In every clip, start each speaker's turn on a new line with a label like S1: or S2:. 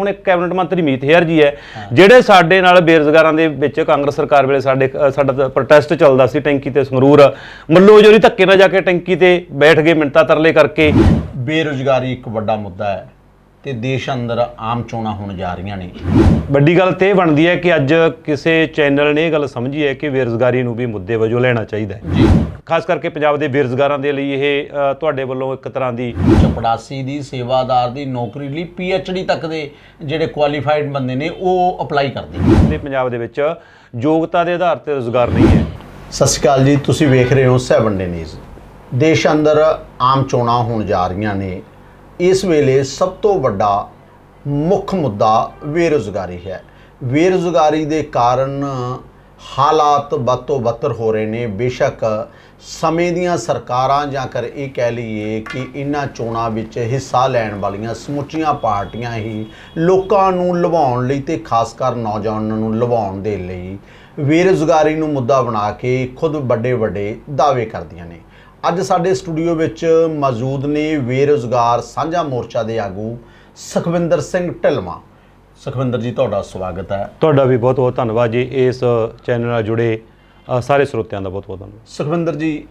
S1: ਹੁਣ ਇੱਕ ਕੈਬਨਿਟ ਮੰਤਰੀ ਮੀਤ ਹੇਅਰ ਜੀ ਹੈ ਜਿਹੜੇ ਸਾਡੇ ਨਾਲ ਬੇਰੁਜ਼ਗਾਰਾਂ ਦੇ ਵਿੱਚ ਕਾਂਗਰਸ ਸਰਕਾਰ ਵੇਲੇ ਸਾਡੇ ਸਾਡਾ ਪ੍ਰੋਟੈਸਟ ਚੱਲਦਾ ਸੀ ਟੈਂਕੀ ਤੇ ਸੰਗਰੂਰ। ਮੱਲੋ ਜੋਰੀ ਧੱਕੇ ਨਾਲ ਜਾ ਕੇ ਟੈਂਕੀ ਤੇ ਬੈਠ ਗਏ ਮਿੰਤਾ ਤਰਲੇ ਕਰਕੇ।
S2: ਬੇਰੁਜ਼ਗਾਰੀ ਇੱਕ ਵੱਡਾ ਮੁੱਦਾ ਹੈ। ਤੇ ਦੇਸ਼ ਅੰਦਰ ਆਮ ਚੋਣਾਂ ਹੋਣ ਜਾ ਰਹੀਆਂ ਨੇ।
S1: ਵੱਡੀ ਗੱਲ ਤੇ ਬਣਦੀ ਹੈ ਕਿ ਅੱਜ ਕਿਸੇ ਚੈਨਲ ਨੇ ਇਹ ਗੱਲ ਸਮਝੀ ਹੈ ਕਿ ਬੇਰੁਜ਼ਗਾਰੀ ਨੂੰ ਵੀ ਮੁੱਦੇ ਵਜੋਂ ਲੈਣਾ ਚਾਹੀਦਾ ਹੈ।
S2: ਜੀ।
S1: ਖਾਸ ਕਰਕੇ ਪੰਜਾਬ ਦੇ ਬੇਰੁਜ਼ਗਾਰਾਂ ਦੇ ਲਈ ਇਹ ਅ, ਤੁਹਾਡੇ ਵੱਲੋਂ ਇੱਕ ਤਰ੍ਹਾਂ ਦੀ
S2: ਚਪੜਾਸੀ ਦੀ ਸੇਵਾਦਾਰ ਦੀ ਨੌਕਰੀ ਲਈ ਡੀ ਤੱਕ ਦੇ ਜਿਹੜੇ ਕੁਆਲੀਫਾਈਡ ਬੰਦੇ ਨੇ ਉਹ ਅਪਲਾਈ ਕਰਦੇ ਨੇ।
S1: ਪੰਜਾਬ ਦੇ ਵਿੱਚ ਯੋਗਤਾ ਦੇ ਆਧਾਰ ਤੇ ਰੋਜ਼ਗਾਰ ਨਹੀਂ ਹੈ।
S2: ਸਤਿ ਸ਼੍ਰੀ ਅਕਾਲ ਜੀ ਤੁਸੀਂ ਵੇਖ ਰਹੇ ਹੋ 7 ਡੇ ਨਿਊਜ਼। ਦੇਸ਼ ਅੰਦਰ ਆਮ ਚੋਣਾਂ ਹੋਣ ਜਾ ਰਹੀਆਂ ਨੇ। ਇਸ ਵੇਲੇ ਸਭ ਤੋਂ ਵੱਡਾ ਮੁੱਖ ਮੁੱਦਾ ਬੇਰੁਜ਼ਗਾਰੀ ਹੈ। ਬੇਰੁਜ਼ਗਾਰੀ ਦੇ ਕਾਰਨ ਹਾਲਾਤ ਵੱਧ ਤੋਂ ਬੱਤਰ ਹੋ ਰਹੇ ਨੇ। ਬੇਸ਼ੱਕ ਸਮੇਂ ਦੀਆਂ ਸਰਕਾਰਾਂ ਜਾਂ ਕਰ ਇਹ ਕਹਿ ਲਈਏ ਕਿ ਇਹਨਾਂ ਚੋਣਾਂ ਵਿੱਚ ਹਿੱਸਾ ਲੈਣ ਵਾਲੀਆਂ ਸਮੁੱਚੀਆਂ ਪਾਰਟੀਆਂ ਹੀ ਲੋਕਾਂ ਨੂੰ ਲਵਾਉਣ ਲਈ ਤੇ ਖਾਸ ਕਰ ਨੌਜਵਾਨਾਂ ਨੂੰ ਲਵਾਉਣ ਦੇ ਲਈ ਬੇਰੁਜ਼ਗਾਰੀ ਨੂੰ ਮੁੱਦਾ ਬਣਾ ਕੇ ਖੁਦ ਵੱਡੇ ਵੱਡੇ ਦਾਅਵੇ ਕਰਦੀਆਂ ਨੇ। ਅੱਜ ਸਾਡੇ ਸਟੂਡੀਓ ਵਿੱਚ ਮੌਜੂਦ ਨੇ ਬੇਰੁਜ਼ਗਾਰ ਸਾਂਝਾ ਮੋਰਚਾ ਦੇ ਆਗੂ ਸੁਖਵਿੰਦਰ ਸਿੰਘ ਢਿਲਮਾ ਸੁਖਵਿੰਦਰ ਜੀ ਤੁਹਾਡਾ ਸਵਾਗਤ ਹੈ।
S1: ਤੁਹਾਡਾ ਵੀ ਬਹੁਤ ਬਹੁਤ ਧੰਨਵਾਦ ਜੀ ਇਸ ਚੈਨਲ ਨਾਲ ਜੁੜੇ ਸਾਰੇ ਸਰੋਤਿਆਂ ਦਾ ਬਹੁਤ ਬਹੁਤ ਧੰਨਵਾਦ।
S2: ਸੁਖਵਿੰਦਰ ਜੀ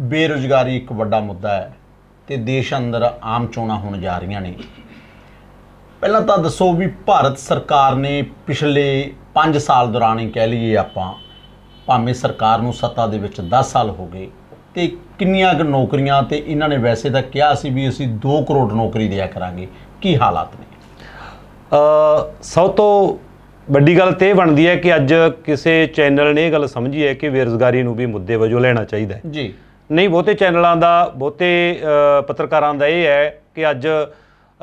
S2: ਬੇਰੁਜ਼ਗਾਰੀ ਇੱਕ ਵੱਡਾ ਮੁੱਦਾ ਹੈ ਤੇ ਦੇਸ਼ ਅੰਦਰ ਆਮ ਚੋਣਾਂ ਹੋਣ ਜਾ ਰਹੀਆਂ ਨੇ। ਪਹਿਲਾਂ ਤਾਂ ਦੱਸੋ ਵੀ ਭਾਰਤ ਸਰਕਾਰ ਨੇ ਪਿਛਲੇ 5 ਸਾਲ ਦੌਰਾਨ ਹੀ ਕਹਿ ਲਈਏ ਆਪਾਂ ਭਾਵੇਂ ਸਰਕਾਰ ਨੂੰ ਸੱਤਾ ਦੇ ਵਿੱਚ 10 ਸਾਲ ਹੋ ਗਏ ਤੇ ਕਿੰਨੀਆਂ ਕੁ ਨੌਕਰੀਆਂ ਤੇ ਇਹਨਾਂ ਨੇ ਵੈਸੇ ਤਾਂ ਕਿਹਾ ਸੀ ਵੀ ਅਸੀਂ 2 ਕਰੋੜ ਨੌਕਰੀ ਦਿਆ ਕਰਾਂਗੇ। ਕੀ ਹਾਲਾਤ ਨੇ?
S1: ਅ, ਸਭ ਤੋਂ ਵੱਡੀ ਗੱਲ ਤੇ ਬਣਦੀ ਹੈ ਕਿ ਅੱਜ ਕਿਸੇ ਚੈਨਲ ਨੇ ਇਹ ਗੱਲ ਸਮਝੀ ਹੈ ਕਿ ਬੇਰੁਜ਼ਗਾਰੀ ਨੂੰ ਵੀ ਮੁੱਦੇ ਵਜੋਂ ਲੈਣਾ ਚਾਹੀਦਾ ਹੈ।
S2: ਜੀ।
S1: ਨਹੀਂ ਬਹੁਤੇ ਚੈਨਲਾਂ ਦਾ ਬਹੁਤੇ ਪੱਤਰਕਾਰਾਂ ਦਾ ਇਹ ਹੈ ਕਿ ਅੱਜ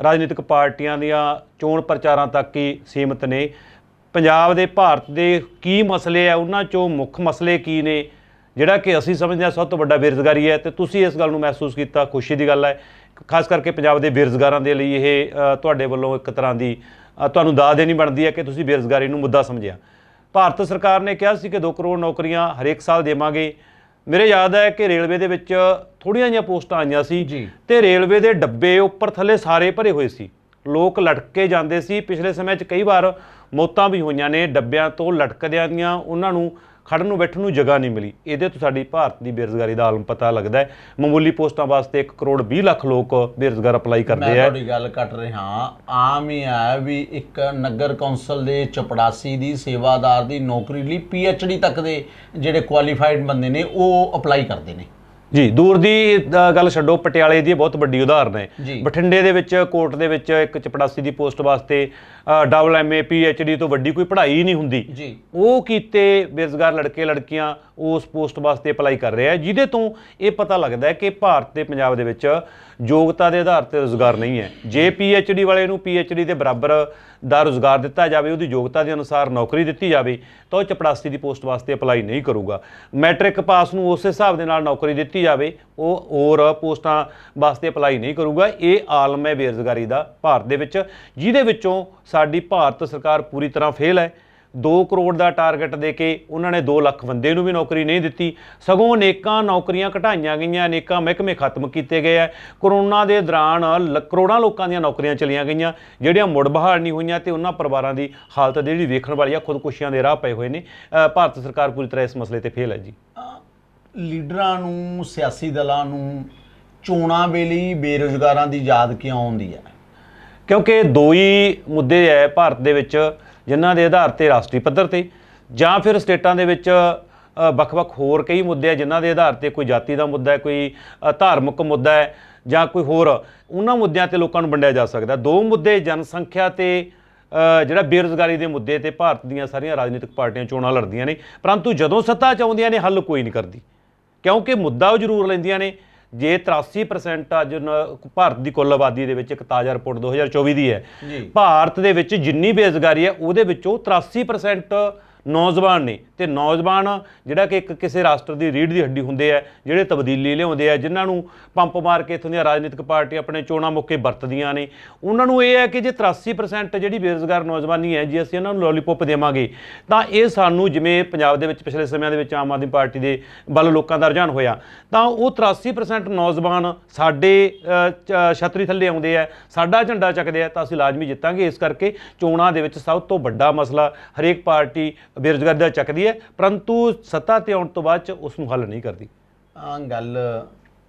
S1: ਰਾਜਨੀਤਿਕ ਪਾਰਟੀਆਂ ਦੀਆਂ ਚੋਣ ਪ੍ਰਚਾਰਾਂ ਤੱਕ ਹੀ ਸੀਮਤ ਨੇ। ਪੰਜਾਬ ਦੇ ਭਾਰਤ ਦੇ ਕੀ ਮਸਲੇ ਆ ਉਹਨਾਂ ਚੋਂ ਮੁੱਖ ਮਸਲੇ ਕੀ ਨੇ? ਜਿਹੜਾ ਕਿ ਅਸੀਂ ਸਮਝਦੇ ਹਾਂ ਸਭ ਤੋਂ ਵੱਡਾ ਬੇਰੁਜ਼ਗਾਰੀ ਹੈ ਤੇ ਤੁਸੀਂ ਇਸ ਗੱਲ ਨੂੰ ਮਹਿਸੂਸ ਕੀਤਾ ਖੁਸ਼ੀ ਦੀ ਗੱਲ ਹੈ। ਖਾਸ ਕਰਕੇ ਪੰਜਾਬ ਦੇ ਬੇਰੁਜ਼ਗਾਰਾਂ ਦੇ ਲਈ ਇਹ ਤੁਹਾਡੇ ਵੱਲੋਂ ਇੱਕ ਤਰ੍ਹਾਂ ਦੀ ਤੁਹਾਨੂੰ ਦਾਅ ਦੇਣੀ ਬਣਦੀ ਹੈ ਕਿ ਤੁਸੀਂ ਬੇਰੁਜ਼ਗਾਰੀ ਨੂੰ ਮੁੱਦਾ ਸਮਝਿਆ। ਭਾਰਤ ਸਰਕਾਰ ਨੇ ਕਿਹਾ ਸੀ ਕਿ 2 ਕਰੋੜ ਨੌਕਰੀਆਂ ਹਰੇਕ ਸਾਲ ਦੇਵਾਂਗੇ। ਮੇਰੇ ਯਾਦ ਹੈ ਕਿ ਰੇਲਵੇ ਦੇ ਵਿੱਚ ਥੋੜੀਆਂ ਜਿਹੀਆਂ ਪੋਸਟਾਂ ਆਈਆਂ ਸੀ। ਤੇ ਰੇਲਵੇ ਦੇ ਡੱਬੇ ਉੱਪਰ ਥੱਲੇ ਸਾਰੇ ਭਰੇ ਹੋਏ ਸੀ। ਲੋਕ ਲਟਕੇ ਜਾਂਦੇ ਸੀ। ਪਿਛਲੇ ਸਮੇਂ 'ਚ ਕਈ ਵਾਰ ਮੌਤਾਂ ਵੀ ਹੋਈਆਂ ਨੇ। ਡੱਬਿਆਂ ਤੋਂ ਲਟਕਦਿਆਂ ਦੀਆਂ ਉਹਨਾਂ ਨੂੰ ਖੜਨ ਨੂੰ ਬੈਠਣ ਨੂੰ ਜਗ੍ਹਾ ਨਹੀਂ ਮਿਲੀ। ਇਹਦੇ ਤੋਂ ਸਾਡੀ ਭਾਰਤ ਦੀ ਬੇਰੁਜ਼ਗਾਰੀ ਦਾ ਆਲਮ ਪਤਾ ਲੱਗਦਾ ਹੈ। ਮਾਮੂਲੀ ਪੋਸਟਾਂ ਵਾਸਤੇ 1 ਕਰੋੜ 20 ਲੱਖ ਲੋਕ ਬੇਰੁਜ਼ਗਾਰ ਅਪਲਾਈ
S2: ਮੈਂ
S1: ਕਰਦੇ ਆ।
S2: ਤੁਹਾਡੀ ਗੱਲ ਕੱਟ ਰਿਹਾ ਆਮ ਹੀ ਹੈ ਵੀ ਇੱਕ ਨਗਰ ਕੌਂਸਲ ਦੇ ਚਪੜਾਸੀ ਦੀ ਸੇਵਾਦਾਰ ਦੀ ਨੌਕਰੀ ਲਈ ਡੀ ਤੱਕ ਦੇ ਜਿਹੜੇ ਕੁਆਲੀਫਾਈਡ ਬੰਦੇ ਨੇ ਉਹ ਅਪਲਾਈ ਕਰਦੇ ਨੇ।
S1: ਜੀ ਦੂਰ ਦੀ ਅ, ਗੱਲ ਛੱਡੋ ਪਟਿਆਲੇ ਦੀ ਇਹ ਬਹੁਤ ਵੱਡੀ ਉਦਾਹਰਨ ਹੈ।
S2: ਜੀ।
S1: ਬਠਿੰਡੇ ਦੇ ਵਿੱਚ ਕੋਰਟ ਦੇ ਵਿੱਚ ਇੱਕ ਚਪੜਾਸੀ ਦੀ ਪੋਸਟ ਵਾਸਤੇ ਡਬਲ ਐਮਏ ਪੀਐਚਡੀ ਤੋਂ ਵੱਡੀ ਕੋਈ ਪੜ੍ਹਾਈ ਹੀ ਨਹੀਂ ਹੁੰਦੀ।
S2: ਜੀ।
S1: ਉਹ ਕੀਤੇ ਬੇਰੁਜ਼ਗਾਰ ਲੜਕੇ ਲੜਕੀਆਂ ਉਸ ਪੋਸਟ ਵਾਸਤੇ ਅਪਲਾਈ ਕਰ ਰਹੇ ਆ ਜਿਹਦੇ ਤੋਂ ਇਹ ਪਤਾ ਲੱਗਦਾ ਹੈ ਕਿ ਭਾਰਤ ਤੇ ਪੰਜਾਬ ਦੇ ਵਿੱਚ ਯੋਗਤਾ ਦੇ ਆਧਾਰ ਤੇ ਰੋਜ਼ਗਾਰ ਨਹੀਂ ਹੈ। ਜੇ ਪੀਐਚਡੀ ਵਾਲੇ ਨੂੰ ਪੀਐਚਡੀ ਦੇ ਬਰਾਬਰ ਦਾ ਰੋਜ਼ਗਾਰ ਦਿੱਤਾ ਜਾਵੇ, ਉਹਦੀ ਯੋਗਤਾ ਦੇ ਅਨੁਸਾਰ ਨੌਕਰੀ ਦਿੱਤੀ ਜਾਵੇ, ਤਾਂ ਉਹ ਚਪੜਾਸੀ ਦੀ ਪੋਸਟ ਵਾਸਤੇ ਅਪਲਾਈ ਨਹੀਂ ਕਰੂਗਾ। ਮੈਟ੍ਰਿਕ ਪਾਸ ਨੂੰ ਉਸ ਹਿਸਾਬ ਦੇ ਨਾਲ ਨੌਕਰੀ ਦਿੱਤੀ ਜਾਵੇ, ਉਹ ਹੋਰ ਪੋਸਟਾਂ ਵਾਸਤੇ ਅਪਲਾਈ ਨਹੀਂ ਕਰੂਗਾ। ਇਹ ਆਲਮ ਹੈ ਬੇਰੁਜ਼ਗਾਰੀ ਦਾ ਭਾਰਤ ਦੇ ਵਿੱਚ, ਜਿਹਦੇ ਵਿੱਚੋਂ ਸਾਡੀ ਭਾਰਤ ਸਰਕਾਰ ਪੂਰੀ ਤਰ੍ਹਾਂ ਫੇਲ ਹੈ। 2 ਕਰੋੜ ਦਾ ਟਾਰਗੇਟ ਦੇ ਕੇ ਉਹਨਾਂ ਨੇ 2 ਲੱਖ ਬੰਦੇ ਨੂੰ ਵੀ ਨੌਕਰੀ ਨਹੀਂ ਦਿੱਤੀ। ਸਗੋਂ ਅਨੇਕਾਂ ਨੌਕਰੀਆਂ ਘਟਾਈਆਂ ਗਈਆਂ ਅਨੇਕਾਂ ਮਹਿਕਮੇ ਖਤਮ ਕੀਤੇ ਗਏ ਆ। ਕਰੋਨਾ ਦੇ ਦੌਰਾਨ ਕਰੋੜਾਂ ਲੋਕਾਂ ਦੀਆਂ ਨੌਕਰੀਆਂ ਚਲੀਆਂ ਗਈਆਂ ਜਿਹੜੀਆਂ ਮੁੜ ਬਹਾਲ ਨਹੀਂ ਹੋਈਆਂ ਤੇ ਉਹਨਾਂ ਪਰਿਵਾਰਾਂ ਦੀ ਹਾਲਤ ਜਿਹੜੀ ਵੇਖਣ ਵਾਲੀ ਆ ਖੁਦਕੁਸ਼ੀਆਂ ਦੇ ਰਾਹ ਪਏ ਹੋਏ ਨੇ। ਭਾਰਤ ਸਰਕਾਰ ਪੂਰੀ ਤਰ੍ਹਾਂ ਇਸ ਮਸਲੇ ਤੇ ਫੇਲ ਹੈ ਜੀ।
S2: ਲੀਡਰਾਂ ਨੂੰ ਸਿਆਸੀ ਦਲਾਂ ਨੂੰ ਚੋਣਾਂ ਵੇਲੇ ਬੇਰੁਜ਼ਗਾਰਾਂ ਦੀ ਯਾਦ ਕਿਉਂ ਆਉਂਦੀ ਹੈ?
S1: ਕਿਉਂਕਿ ਦੋ ਹੀ ਮੁੱਦੇ ਹੈ ਭਾਰਤ ਦੇ ਵਿੱਚ ਜਿਨ੍ਹਾਂ ਦੇ ਆਧਾਰ ਤੇ ਰਾਸ਼ਟਰੀ ਪੱਧਰ ਤੇ ਜਾਂ ਫਿਰ ਸਟੇਟਾਂ ਦੇ ਵਿੱਚ ਵੱਖ-ਵੱਖ ਹੋਰ ਕਈ ਮੁੱਦੇ ਆ ਜਿਨ੍ਹਾਂ ਦੇ ਆਧਾਰ ਤੇ ਕੋਈ ਜਾਤੀ ਦਾ ਮੁੱਦਾ ਹੈ, ਕੋਈ ਧਾਰਮਿਕ ਮੁੱਦਾ ਹੈ ਜਾਂ ਕੋਈ ਹੋਰ, ਉਹਨਾਂ ਮੁੱਦਿਆਂ ਤੇ ਲੋਕਾਂ ਨੂੰ ਵੰਡਿਆ ਜਾ ਸਕਦਾ। ਦੋ ਮੁੱਦੇ ਜਨਸੰਖਿਆ ਤੇ ਜਿਹੜਾ ਬੇਰੁਜ਼ਗਾਰੀ ਦੇ ਮੁੱਦੇ ਤੇ ਭਾਰਤ ਦੀਆਂ ਸਾਰੀਆਂ ਰਾਜਨੀਤਿਕ ਪਾਰਟੀਆਂ ਚੋਣਾਂ ਲੜਦੀਆਂ ਨੇ, ਪਰੰਤੂ ਜਦੋਂ ਸੱਤਾ ਚ ਆਉਂਦੀਆਂ ਨੇ, ਹੱਲ ਕੋਈ ਨਹੀਂ ਕਰਦੀ। ਕਿਉਂਕਿ ਮੁੱਦਾ ਉਹ ਜ਼ਰੂਰ ਲੈਂਦੀਆਂ ਨੇ ਜੇ 83% ਅੱਜ ਭਾਰਤ ਦੀ ਕੁੱਲ ਆਬਾਦੀ ਦੇ ਵਿੱਚ ਇੱਕ ਤਾਜ਼ਾ ਰਿਪੋਰਟ 2024 ਦੀ ਹੈ। ਭਾਰਤ ਦੇ ਵਿੱਚ ਜਿੰਨੀ ਬੇਰੁਜ਼ਗਾਰੀ ਹੈ ਉਹਦੇ ਵਿੱਚੋਂ 83% ਨੌਜਵਾਨ ਨੇ ਤੇ ਨੌਜਵਾਨ ਜਿਹੜਾ ਕਿ ਇੱਕ ਕਿਸੇ ਰਾਸ਼ਟਰ ਦੀ ਰੀੜ ਦੀ ਹੱਡੀ ਹੁੰਦੇ ਆ ਜਿਹੜੇ ਤਬਦੀਲੀ ਲਿਆਉਂਦੇ ਆ ਜਿਨ੍ਹਾਂ ਨੂੰ ਪੰਪ ਮਾਰ ਕੇ ਇਥੋਂ ਦੀਆਂ ਰਾਜਨੀਤਿਕ ਪਾਰਟੀਆਂ ਆਪਣੇ ਚੋਣਾਂ ਮੌਕੇ ਵਰਤਦੀਆਂ ਨੇ। ਉਹਨਾਂ ਨੂੰ ਇਹ ਹੈ ਕਿ ਜੇ 83% ਜਿਹੜੀ ਬੇਰੁਜ਼ਗਾਰ ਨੌਜਵਾਨੀ ਹੈ ਜੇ ਅਸੀਂ ਇਹਨਾਂ ਨੂੰ ਲੋਲੀਪੌਪ ਦੇਵਾਂਗੇ ਤਾਂ ਇਹ ਸਾਨੂੰ ਜਿਵੇਂ ਪੰਜਾਬ ਦੇ ਵਿੱਚ ਪਿਛਲੇ ਸਮਿਆਂ ਦੇ ਵਿੱਚ ਆਮ ਆਦਮੀ ਪਾਰਟੀ ਦੇ ਵੱਲ ਲੋਕਾਂ ਦਾ ਰੁਝਾਨ ਹੋਇਆ ਤਾਂ ਉਹ 83% ਨੌਜਵਾਨ ਸਾਡੇ ਅ, ਛਤਰੀ ਥੱਲੇ ਆਉਂਦੇ ਆ ਸਾਡਾ ਝੰਡਾ ਚੱਕਦੇ ਆ ਤਾਂ ਅਸੀਂ ਲਾਜ਼ਮੀ ਜਿੱਤਾਂਗੇ। ਇਸ ਕਰਕੇ ਚੋਣਾਂ ਦੇ ਵਿੱਚ ਸਭ ਤੋਂ ਵੱਡਾ ਮਸਲਾ ਹਰੇਕ ਪਾਰਟੀ ਬੇਰੁਜ਼ਗਾਰੀ ਦਾ ਚੱਕਦੀ ਹੈ, ਪਰੰਤੂ ਸੱਤਾ ਤੇ ਆਉਣ ਤੋਂ ਬਾਅਦ ਚ ਉਸ ਨੂੰ ਹੱਲ ਨਹੀਂ ਕਰਦੀ।
S2: ਆ ਗੱਲ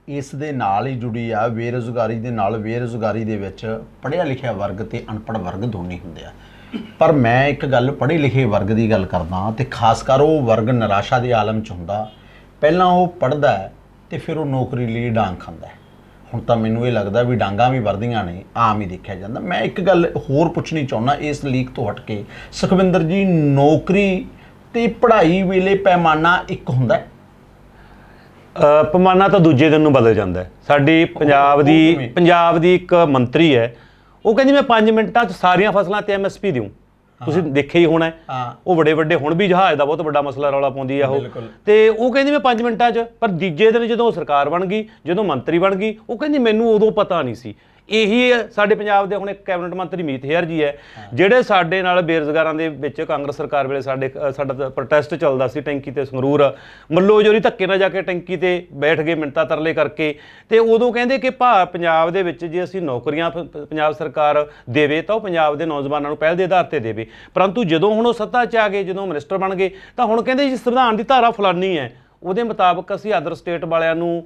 S2: ਇਸ ਦੇ ਨਾਲ ਹੀ ਜੁੜੀ ਆ, ਬੇਰੁਜ਼ਗਾਰੀ ਦੇ ਨਾਲ ਬੇਰੁਜ਼ਗਾਰੀ ਦੇ ਵਿੱਚ ਪੜ੍ਹਿਆ ਲਿਖਿਆ ਵਰਗ ਤੇ ਅਨਪੜ੍ਹ ਵਰਗ ਦੋਨੇ ਹੁੰਦੇ ਆ। ਪਰ ਮੈਂ ਇੱਕ ਗੱਲ ਪੜ੍ਹੇ ਲਿਖੇ ਵਰਗ ਦੀ ਗੱਲ ਕਰਦਾ ਤੇ ਖਾਸ ਕਰ ਉਹ ਵਰਗ ਨਿਰਾਸ਼ਾ ਦੇ ਆਲਮ ਚ ਹੁੰਦਾ। ਪਹਿਲਾਂ ਉਹ ਪੜ੍ਹਦਾ ਹੈ ਤੇ ਫਿਰ ਉਹ ਨੌਕਰੀ ਲਈ ਡਾਂਗ ਖਾਂਦਾ ਹੁਣ ਤਾਂ ਮੈਨੂੰ ਇਹ ਲੱਗਦਾ ਵੀ ਡਾਂਗਾਂ ਵੀ ਵਰਦੀਆਂ ਨੇ ਆਮ ਹੀ ਦੇਖਿਆ ਜਾਂਦਾ। ਮੈਂ ਇੱਕ ਗੱਲ ਹੋਰ ਪੁੱਛਣੀ ਚਾਹੁੰਦਾ ਇਸ ਲੀਕ ਤੋਂ ਹਟ ਕੇ। ਸੁਖਵਿੰਦਰ ਜੀ ਨੌਕਰੀ ਤੇ ਪੜ੍ਹਾਈ ਵੇਲੇ ਪੈਮਾਨਾ ਇੱਕ ਹੁੰਦਾ ਹੈ?
S1: ਪੈਮਾਨਾ ਤਾਂ ਦੂਜੇ ਦਿਨ ਨੂੰ ਬਦਲ ਜਾਂਦਾ ਹੈ। ਸਾਡੀ ਪੰਜਾਬ ਦੀ? ਪੰਜਾਬ ਦੀ ਇੱਕ ਮੰਤਰੀ ਹੈ। ਉਹ ਕਹਿੰਦੀ ਮੈਂ 5 ਮਿੰਟਾਂ 'ਚ ਸਾਰੀਆਂ ਫਸਲਾਂ ਤੇ ਐਮਐਸਪੀ ਦਿਉ। ਤੁਸੀਂ ਦੇਖਿਆ ਹੀ ਹੋਣਾ ਉਹ ਵੱਡੇ ਵੱਡੇ ਹੁਣ ਵੀ ਜਹਾਜ਼ ਦਾ ਬਹੁਤ ਵੱਡਾ ਮਸਲਾ ਰੌਲਾ ਪਾਉਂਦੀ ਆ ਉਹ। ਤੇ ਉਹ ਕਹਿੰਦੀ ਮੈਂ 5 ਮਿੰਟਾਂ 'ਚ ਪਰ ਦੂਜੇ ਦਿਨ ਜਦੋਂ ਸਰਕਾਰ ਬਣ ਗਈ ਜਦੋਂ ਮੰਤਰੀ ਬਣ ਗਈ ਉਹ ਕਹਿੰਦੀ ਮੈਨੂੰ ਉਦੋਂ ਪਤਾ ਨਹੀਂ ਸੀ ਇਹੀ ਸਾਡੇ ਪੰਜਾਬ ਦੇ ਹੁਣ ਇੱਕ ਕੈਬਨਿਟ ਮੰਤਰੀ ਮੀਤ ਹੇਅਰ ਜੀ ਹੈ, ਜਿਹੜੇ ਸਾਡੇ ਨਾਲ ਬੇਰੁਜ਼ਗਾਰਾਂ ਦੇ ਵਿੱਚ ਕਾਂਗਰਸ ਸਰਕਾਰ ਵੇਲੇ ਸਾਡੇ ਸਾਡਾ ਪ੍ਰੋਟੈਸਟ ਚੱਲਦਾ ਸੀ ਟੈਂਕੀ ਤੇ ਸੰਗਰੂਰ। ਮੱਲੋ ਜੋਰੀ ਧੱਕੇ ਨਾਲ ਜਾ ਕੇ ਟੈਂਕੀ ਤੇ ਬੈਠ ਗਏ ਮਿੰਤਾ ਤਰਲੇ ਕਰਕੇ ਤੇ ਉਦੋਂ ਕਹਿੰਦੇ ਕਿ ਭਾ, ਪੰਜਾਬ ਦੇ ਵਿੱਚ ਜੇ ਅਸੀਂ ਨੌਕਰੀਆਂ ਪ- ਪੰਜਾਬ ਸਰਕਾਰ ਦੇਵੇ ਤਾਂ ਉਹ ਪੰਜਾਬ ਦੇ ਨੌਜਵਾਨਾਂ ਨੂੰ ਪਹਿਲ ਦੇ ਆਧਾਰ ਤੇ ਦੇਵੇ। ਪਰੰਤੂ ਜਦੋਂ ਹੁਣ ਉਹ ਸੱਤਾ 'ਚ ਆ ਗਏ, ਜਦੋਂ ਮਿਨਿਸਟਰ ਬਣ ਗਏ, ਤਾਂ ਹੁਣ ਕਹਿੰਦੇ ਜੀ ਸੰਵਿਧਾਨ ਦੀ ਧਾਰਾ ਫਲਾਨੀ ਹੈ। ਉਹਦੇ ਮੁਤਾਬਕ ਅਸੀਂ ਅਦਰ ਸਟੇਟ ਵਾਲਿਆਂ ਨੂੰ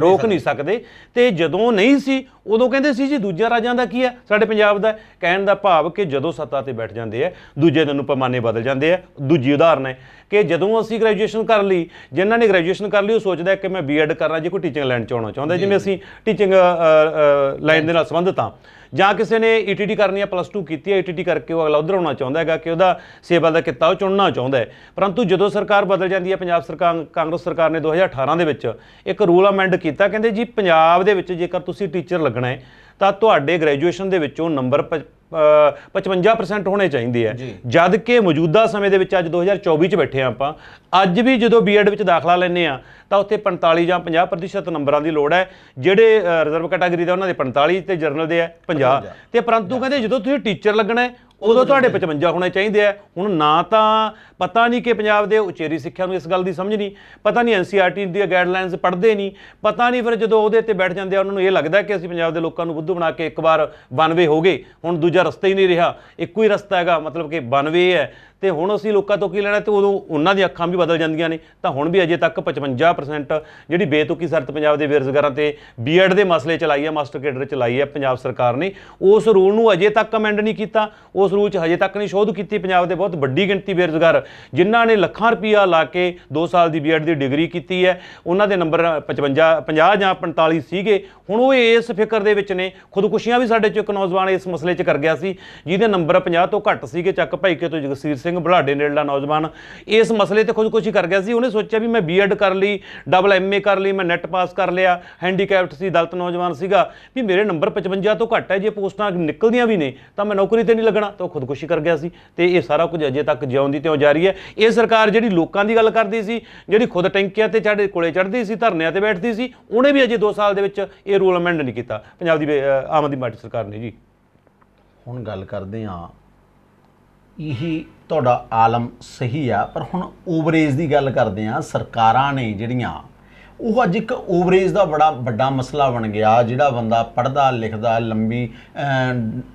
S1: ਰੋਕ ਨਹੀਂ ਸਕਦੇ। ਤੇ ਜਦੋਂ ਨਹੀਂ ਸੀ ਉਦੋਂ ਕਹਿੰਦੇ ਸੀ ਜੀ ਦੂਜਿਆਂ ਰਾਜਾਂ ਦਾ ਕੀ ਹੈ? ਸਾਡੇ ਪੰਜਾਬ ਦਾ। ਕਹਿਣ ਦਾ ਭਾਵ ਕਿ ਜਦੋਂ ਸੱਤਾ ਤੇ ਬੈਠ ਜਾਂਦੇ ਆ ਦੂਜੇ ਦਿਨ ਨੂੰ ਪੈਮਾਨੇ ਬਦਲ ਜਾਂਦੇ ਆ ਦੂਜੀ ਉਦਾਹਰਨ ਹੈ ਕਿ ਜਦੋਂ ਅਸੀਂ ਗ੍ਰੈਜੂਏਸ਼ਨ ਕਰ ਲਈ ਜਿਨ੍ਹਾਂ ਨੇ ਗ੍ਰੈਜੂਏਸ਼ਨ ਕਰ ਲਈ ਉਹ ਸੋਚਦਾ ਕਿ ਮੈਂ ਬੀਐਡ ਕਰਨਾ ਜੀ ਕੋਈ ਟੀਚਿੰਗ ਲਾਈਨ ਚ ਆਉਣਾ ਚਾਹੁੰਦਾ ਜਿਵੇਂ ਅਸੀਂ ਟੀਚਿੰਗ ਲਾਈਨ ਦੇ ਨਾਲ ਸੰਬੰਧਿਤ ਹਾਂ। ਜਾਂ ਕਿਸੇ ਨੇ ਈਟੀਟੀ ਕਰਨੀ ਹੈ ਪਲੱਸ 2 ਕੀਤੀ ਹੈ ਈਟੀਟੀ ਕਰਕੇ ਉਹ ਅਗਲਾ ਉਧਰ ਆਉਣਾ ਚਾਹੁੰਦਾ ਹੈਗਾ ਕਿ ਉਹਦਾ ਸੇਵਾ ਦਾ ਕਿੱਤਾ ਉਹ ਚੁਣਨਾ ਚਾਹੁੰਦਾ ਹੈ। ਪਰੰਤੂ ਜਦੋਂ ਸਰਕਾਰ ਬਦਲ ਜਾਂਦੀ ਹੈ, ਪੰਜਾਬ ਸਰਕਾਰ, ਕਾਂਗਰਸ ਸਰਕਾਰ ਨੇ 2018 ਦੇ ਵਿੱਚ ਇੱਕ ਰੂਲ ਅਮੈਂਡ ਕੀਤਾ, ਕਹਿੰਦੇ ਜੀ ਪੰਜਾਬ ਦੇ ਵਿੱਚ ਜੇਕਰ ਤੁਸੀਂ ਟੀਚਰ ਲੱਗਣਾ ਹੈ, ਤਾਂ ਤੁਹਾਡੇ ਗ੍ਰੈਜੂਏਸ਼ਨ ਦੇ ਵਿੱਚੋਂ ਨੰਬਰ ਪ- 55% ਹੋਣੇ ਚਾਹੀਦੇ ਆ। ਜਦ ਕਿ ਮੌਜੂਦਾ ਸਮੇਂ ਦੇ ਵਿੱਚ ਅੱਜ 2024 ਚ ਬੈਠੇ ਆ ਆਪਾਂ ਅੱਜ ਵੀ ਜਦੋਂ ਬੀਐਡ ਵਿੱਚ ਦਾਖਲਾ ਲੈਂਦੇ ਆ ਤਾਂ ਉੱਥੇ 45 ਜਾਂ 50% ਨੰਬਰਾਂ ਦੀ ਲੋੜ ਹੈ। ਜਿਹੜੇ ਰਿਜ਼ਰਵ ਕੈਟਾਗਰੀ ਦਾ ਉਹਨਾਂ ਦੇ 45 ਤੇ ਜਰਨਲ ਦੇ ਹੈ 50 ਤੇ ਪਰੰਤੂ ਕਹਿੰਦੇ ਜਦੋਂ ਤੁਸੀਂ ਟੀਚਰ ਲੱਗਣਾ ਹੈ ਉਦੋਂ ਤੁਹਾਡੇ 55 ਹੋਣੇ ਚਾਹੀਦੇ ਆ। ਹੁਣ ਨਾ ਤਾਂ ਪਤਾ ਨਹੀਂ ਕਿ ਪੰਜਾਬ ਦੇ ਉਚੇਰੀ ਸਿੱਖਿਆ ਨੂੰ ਇਸ ਗੱਲ ਦੀ ਸਮਝ ਨਹੀਂ। ਪਤਾ ਨਹੀਂ ਐਨਸੀਆਰਟੀ ਦੀਆਂ ਗਾਈਡਲਾਈਨਸ ਪੜ੍ਹਦੇ ਨਹੀਂ। ਪਤਾ ਨਹੀਂ ਫਿਰ ਜਦੋਂ ਉਹਦੇ ਤੇ ਬੈਠ ਜਾਂਦੇ ਆ, ਉਹਨਾਂ ਨੂੰ ਇਹ ਲੱਗਦਾ ਕਿ ਅਸੀਂ ਪੰਜਾਬ ਦੇ ਲੋਕਾਂ ਨੂੰ ਬੁੱਧੂ ਬਣਾ ਕੇ ਇੱਕ ਵਾਰ ਵਨਵੇ ਹੋ ਗਏ। ਹੁਣ ਦੂਜਾ ਰਸਤਾ ਹੀ ਨਹੀਂ ਰਿਹਾ। ਇੱਕੋ ਹੀ ਰਸਤਾ ਹੈਗਾ, ਮਤਲਬ ਕਿ ਵਨਵੇ ਹੈ। ਤੇ ਹੁਣ ਅਸੀਂ ਲੋਕਾਂ ਤੋਂ ਕੀ ਲੈਣਾ ਤੇ ਉਦੋਂ ਉਹਨਾਂ ਦੀਆਂ ਅੱਖਾਂ ਵੀ ਬਦਲ ਜਾਂਦੀਆਂ ਨੇ। ਤਾਂ ਹੁਣ ਵੀ ਅਜੇ ਤੱਕ 55% ਜਿਹੜੀ ਬੇਤੁਕੀ ਸ਼ਰਤ ਪੰਜਾਬ ਦੇ ਬੇਰੁਜ਼ਗਾਰਾਂ ਤੇ ਬੀਐਡ ਦੇ ਮਸਲੇ ਚਲਾਈ ਹੈ, ਮਾਸਟਰ ਕੇਡਰ ਚਲਾਈ ਹੈ ਪੰਜਾਬ ਸਰਕਾਰ ਨੇ। ਉਸ ਰੂਲ ਨੂੰ ਅਜੇ ਤੱਕ ਅਮੈਂਡ ਨਹੀਂ ਕੀਤਾ। ਉਸ ਰੂਲ 'ਚ ਹਜੇ ਤੱਕ ਨਹੀਂ ਸ਼ੋਧ ਕੀਤੀ ਪੰਜਾਬ ਦੇ ਬਹੁਤ ਵੱਡੀ ਗਿਣਤੀ ਬੇਰੁਜ਼ਗਾਰ, ਜਿਨ੍ਹਾਂ ਨੇ ਲੱਖਾਂ ਰੁਪਈਆ ਲਾ ਕੇ 2 ਸਾਲ ਦੀ ਬੀਐਡ ਦੀ ਡਿਗਰੀ ਕੀਤੀ ਹੈ। ਉਹਨਾਂ ਦੇ ਨੰਬਰ 55 50 ਜਾਂ 45 ਸੀਗੇ। ਹੁਣ ਉਹ ਇਸ ਫਿਕਰ ਦੇ ਵਿੱਚ ਨੇ। ਖੁਦਕੁਸ਼ੀਆਂ ਵੀ ਸਾਡੇ 'ਚ ਇੱਕ ਨੌਜਵਾਨ ਇਸ ਮਸਲੇ 'ਚ ਕਰ ਗਿਆ ਸੀ, ਜਿਹਦੇ ਨੰਬਰ 50 ਤੋਂ ਘੱਟ ਸੀਗੇ। ਚੱਕ ਭਾਈਕੇ ਤੋਂ ਜਗਸੀਰ ਸਿੰਘ ਬੁਲਾਡੇ ਨੇੜਲਾ ਨੌਜਵਾਨ, ਇਸ ਮਸਲੇ ਤੇ ਖੁਦਕੁਸ਼ੀ ਕਰ ਗਿਆ ਸੀ। ਉਹਨੇ ਸੋਚਿਆ ਵੀ ਮੈਂ ਬੀਐਡ ਕਰ ਲਈ ਡਬਲ ਐਮਏ ਕਰ ਲਈ, ਮੈਂ ਨੈਟ ਪਾਸ ਕਰ ਲਿਆ ਹੈਂਡੀਕੈਪਟ ਸੀ, ਦਲਤ ਨੌਜਵਾਨ ਸੀਗਾ। ਵੀ ਮੇਰੇ ਨੰਬਰ 55 ਤੋਂ ਘੱਟ ਹੈ, ਜੇ ਪੋਸਟਾਂ ਨਿਕਲਦੀਆਂ ਵੀ ਨੇ, ਤਾਂ ਮੈਂ ਨੌਕਰੀ ਤੇ ਨਹੀਂ ਲੱਗਣਾ। ਤਾਂ ਉਹ ਖੁਦਕੁਸ਼ੀ ਕਰ ਗਿਆ ਸੀ ਤੇ ਇਹ ਸਾਰਾ ਕੁਝ ਅਜੇ ਤੱਕ ਜਿਉਂਦੀ ਤਿਉਂ ਜਾਰੀ ਹੈ। ਇਹ ਸਰਕਾਰ ਜਿਹੜੀ ਲੋਕਾਂ ਦੀ ਗੱਲ ਕਰਦੀ ਸੀ, ਜਿਹੜੀ ਖੁਦ ਟੈਂਕੀਆਂ ਤੇ ਚੜ੍ਹ, ਕੋਲੇ ਚੜ੍ਹਦੀ ਸੀ, ਧਰਨਿਆਂ ਤੇ ਬੈਠਦੀ ਸੀ, ਉਹਨੇ ਵੀ ਅਜੇ 2 ਸਾਲ ਦੇ ਵਿੱਚ ਇਹ ਰੂਲ ਅਮੈਂਡ ਨਹੀਂ ਕੀਤਾ। ਪੰਜਾਬ ਦੀ ਆਮ ਆਦਮੀ ਪਾਰਟੀ ਸਰਕਾਰ ਨੇ ਜੀ।
S2: ਹੁਣ ਗੱਲ ਕਰਦੇ ਹਾਂ ਇਹੀ ਤੁਹਾਡਾ ਆਲਮ ਸਹੀ ਆ। ਪਰ ਹੁਣ ਓਵਰੇਜ ਦੀ ਗੱਲ ਕਰਦੇ ਹਾਂ ਸਰਕਾਰਾਂ ਨੇ ਜਿਹੜੀਆਂ, ਉਹ ਅੱਜ ਇੱਕ ਓਵਰੇਜ ਦਾ ਬੜਾ ਵੱਡਾ ਮਸਲਾ ਬਣ ਗਿਆ। ਜਿਹੜਾ ਬੰਦਾ ਪੜ੍ਹਦਾ, ਲਿਖਦਾ, ਲੰਬੀ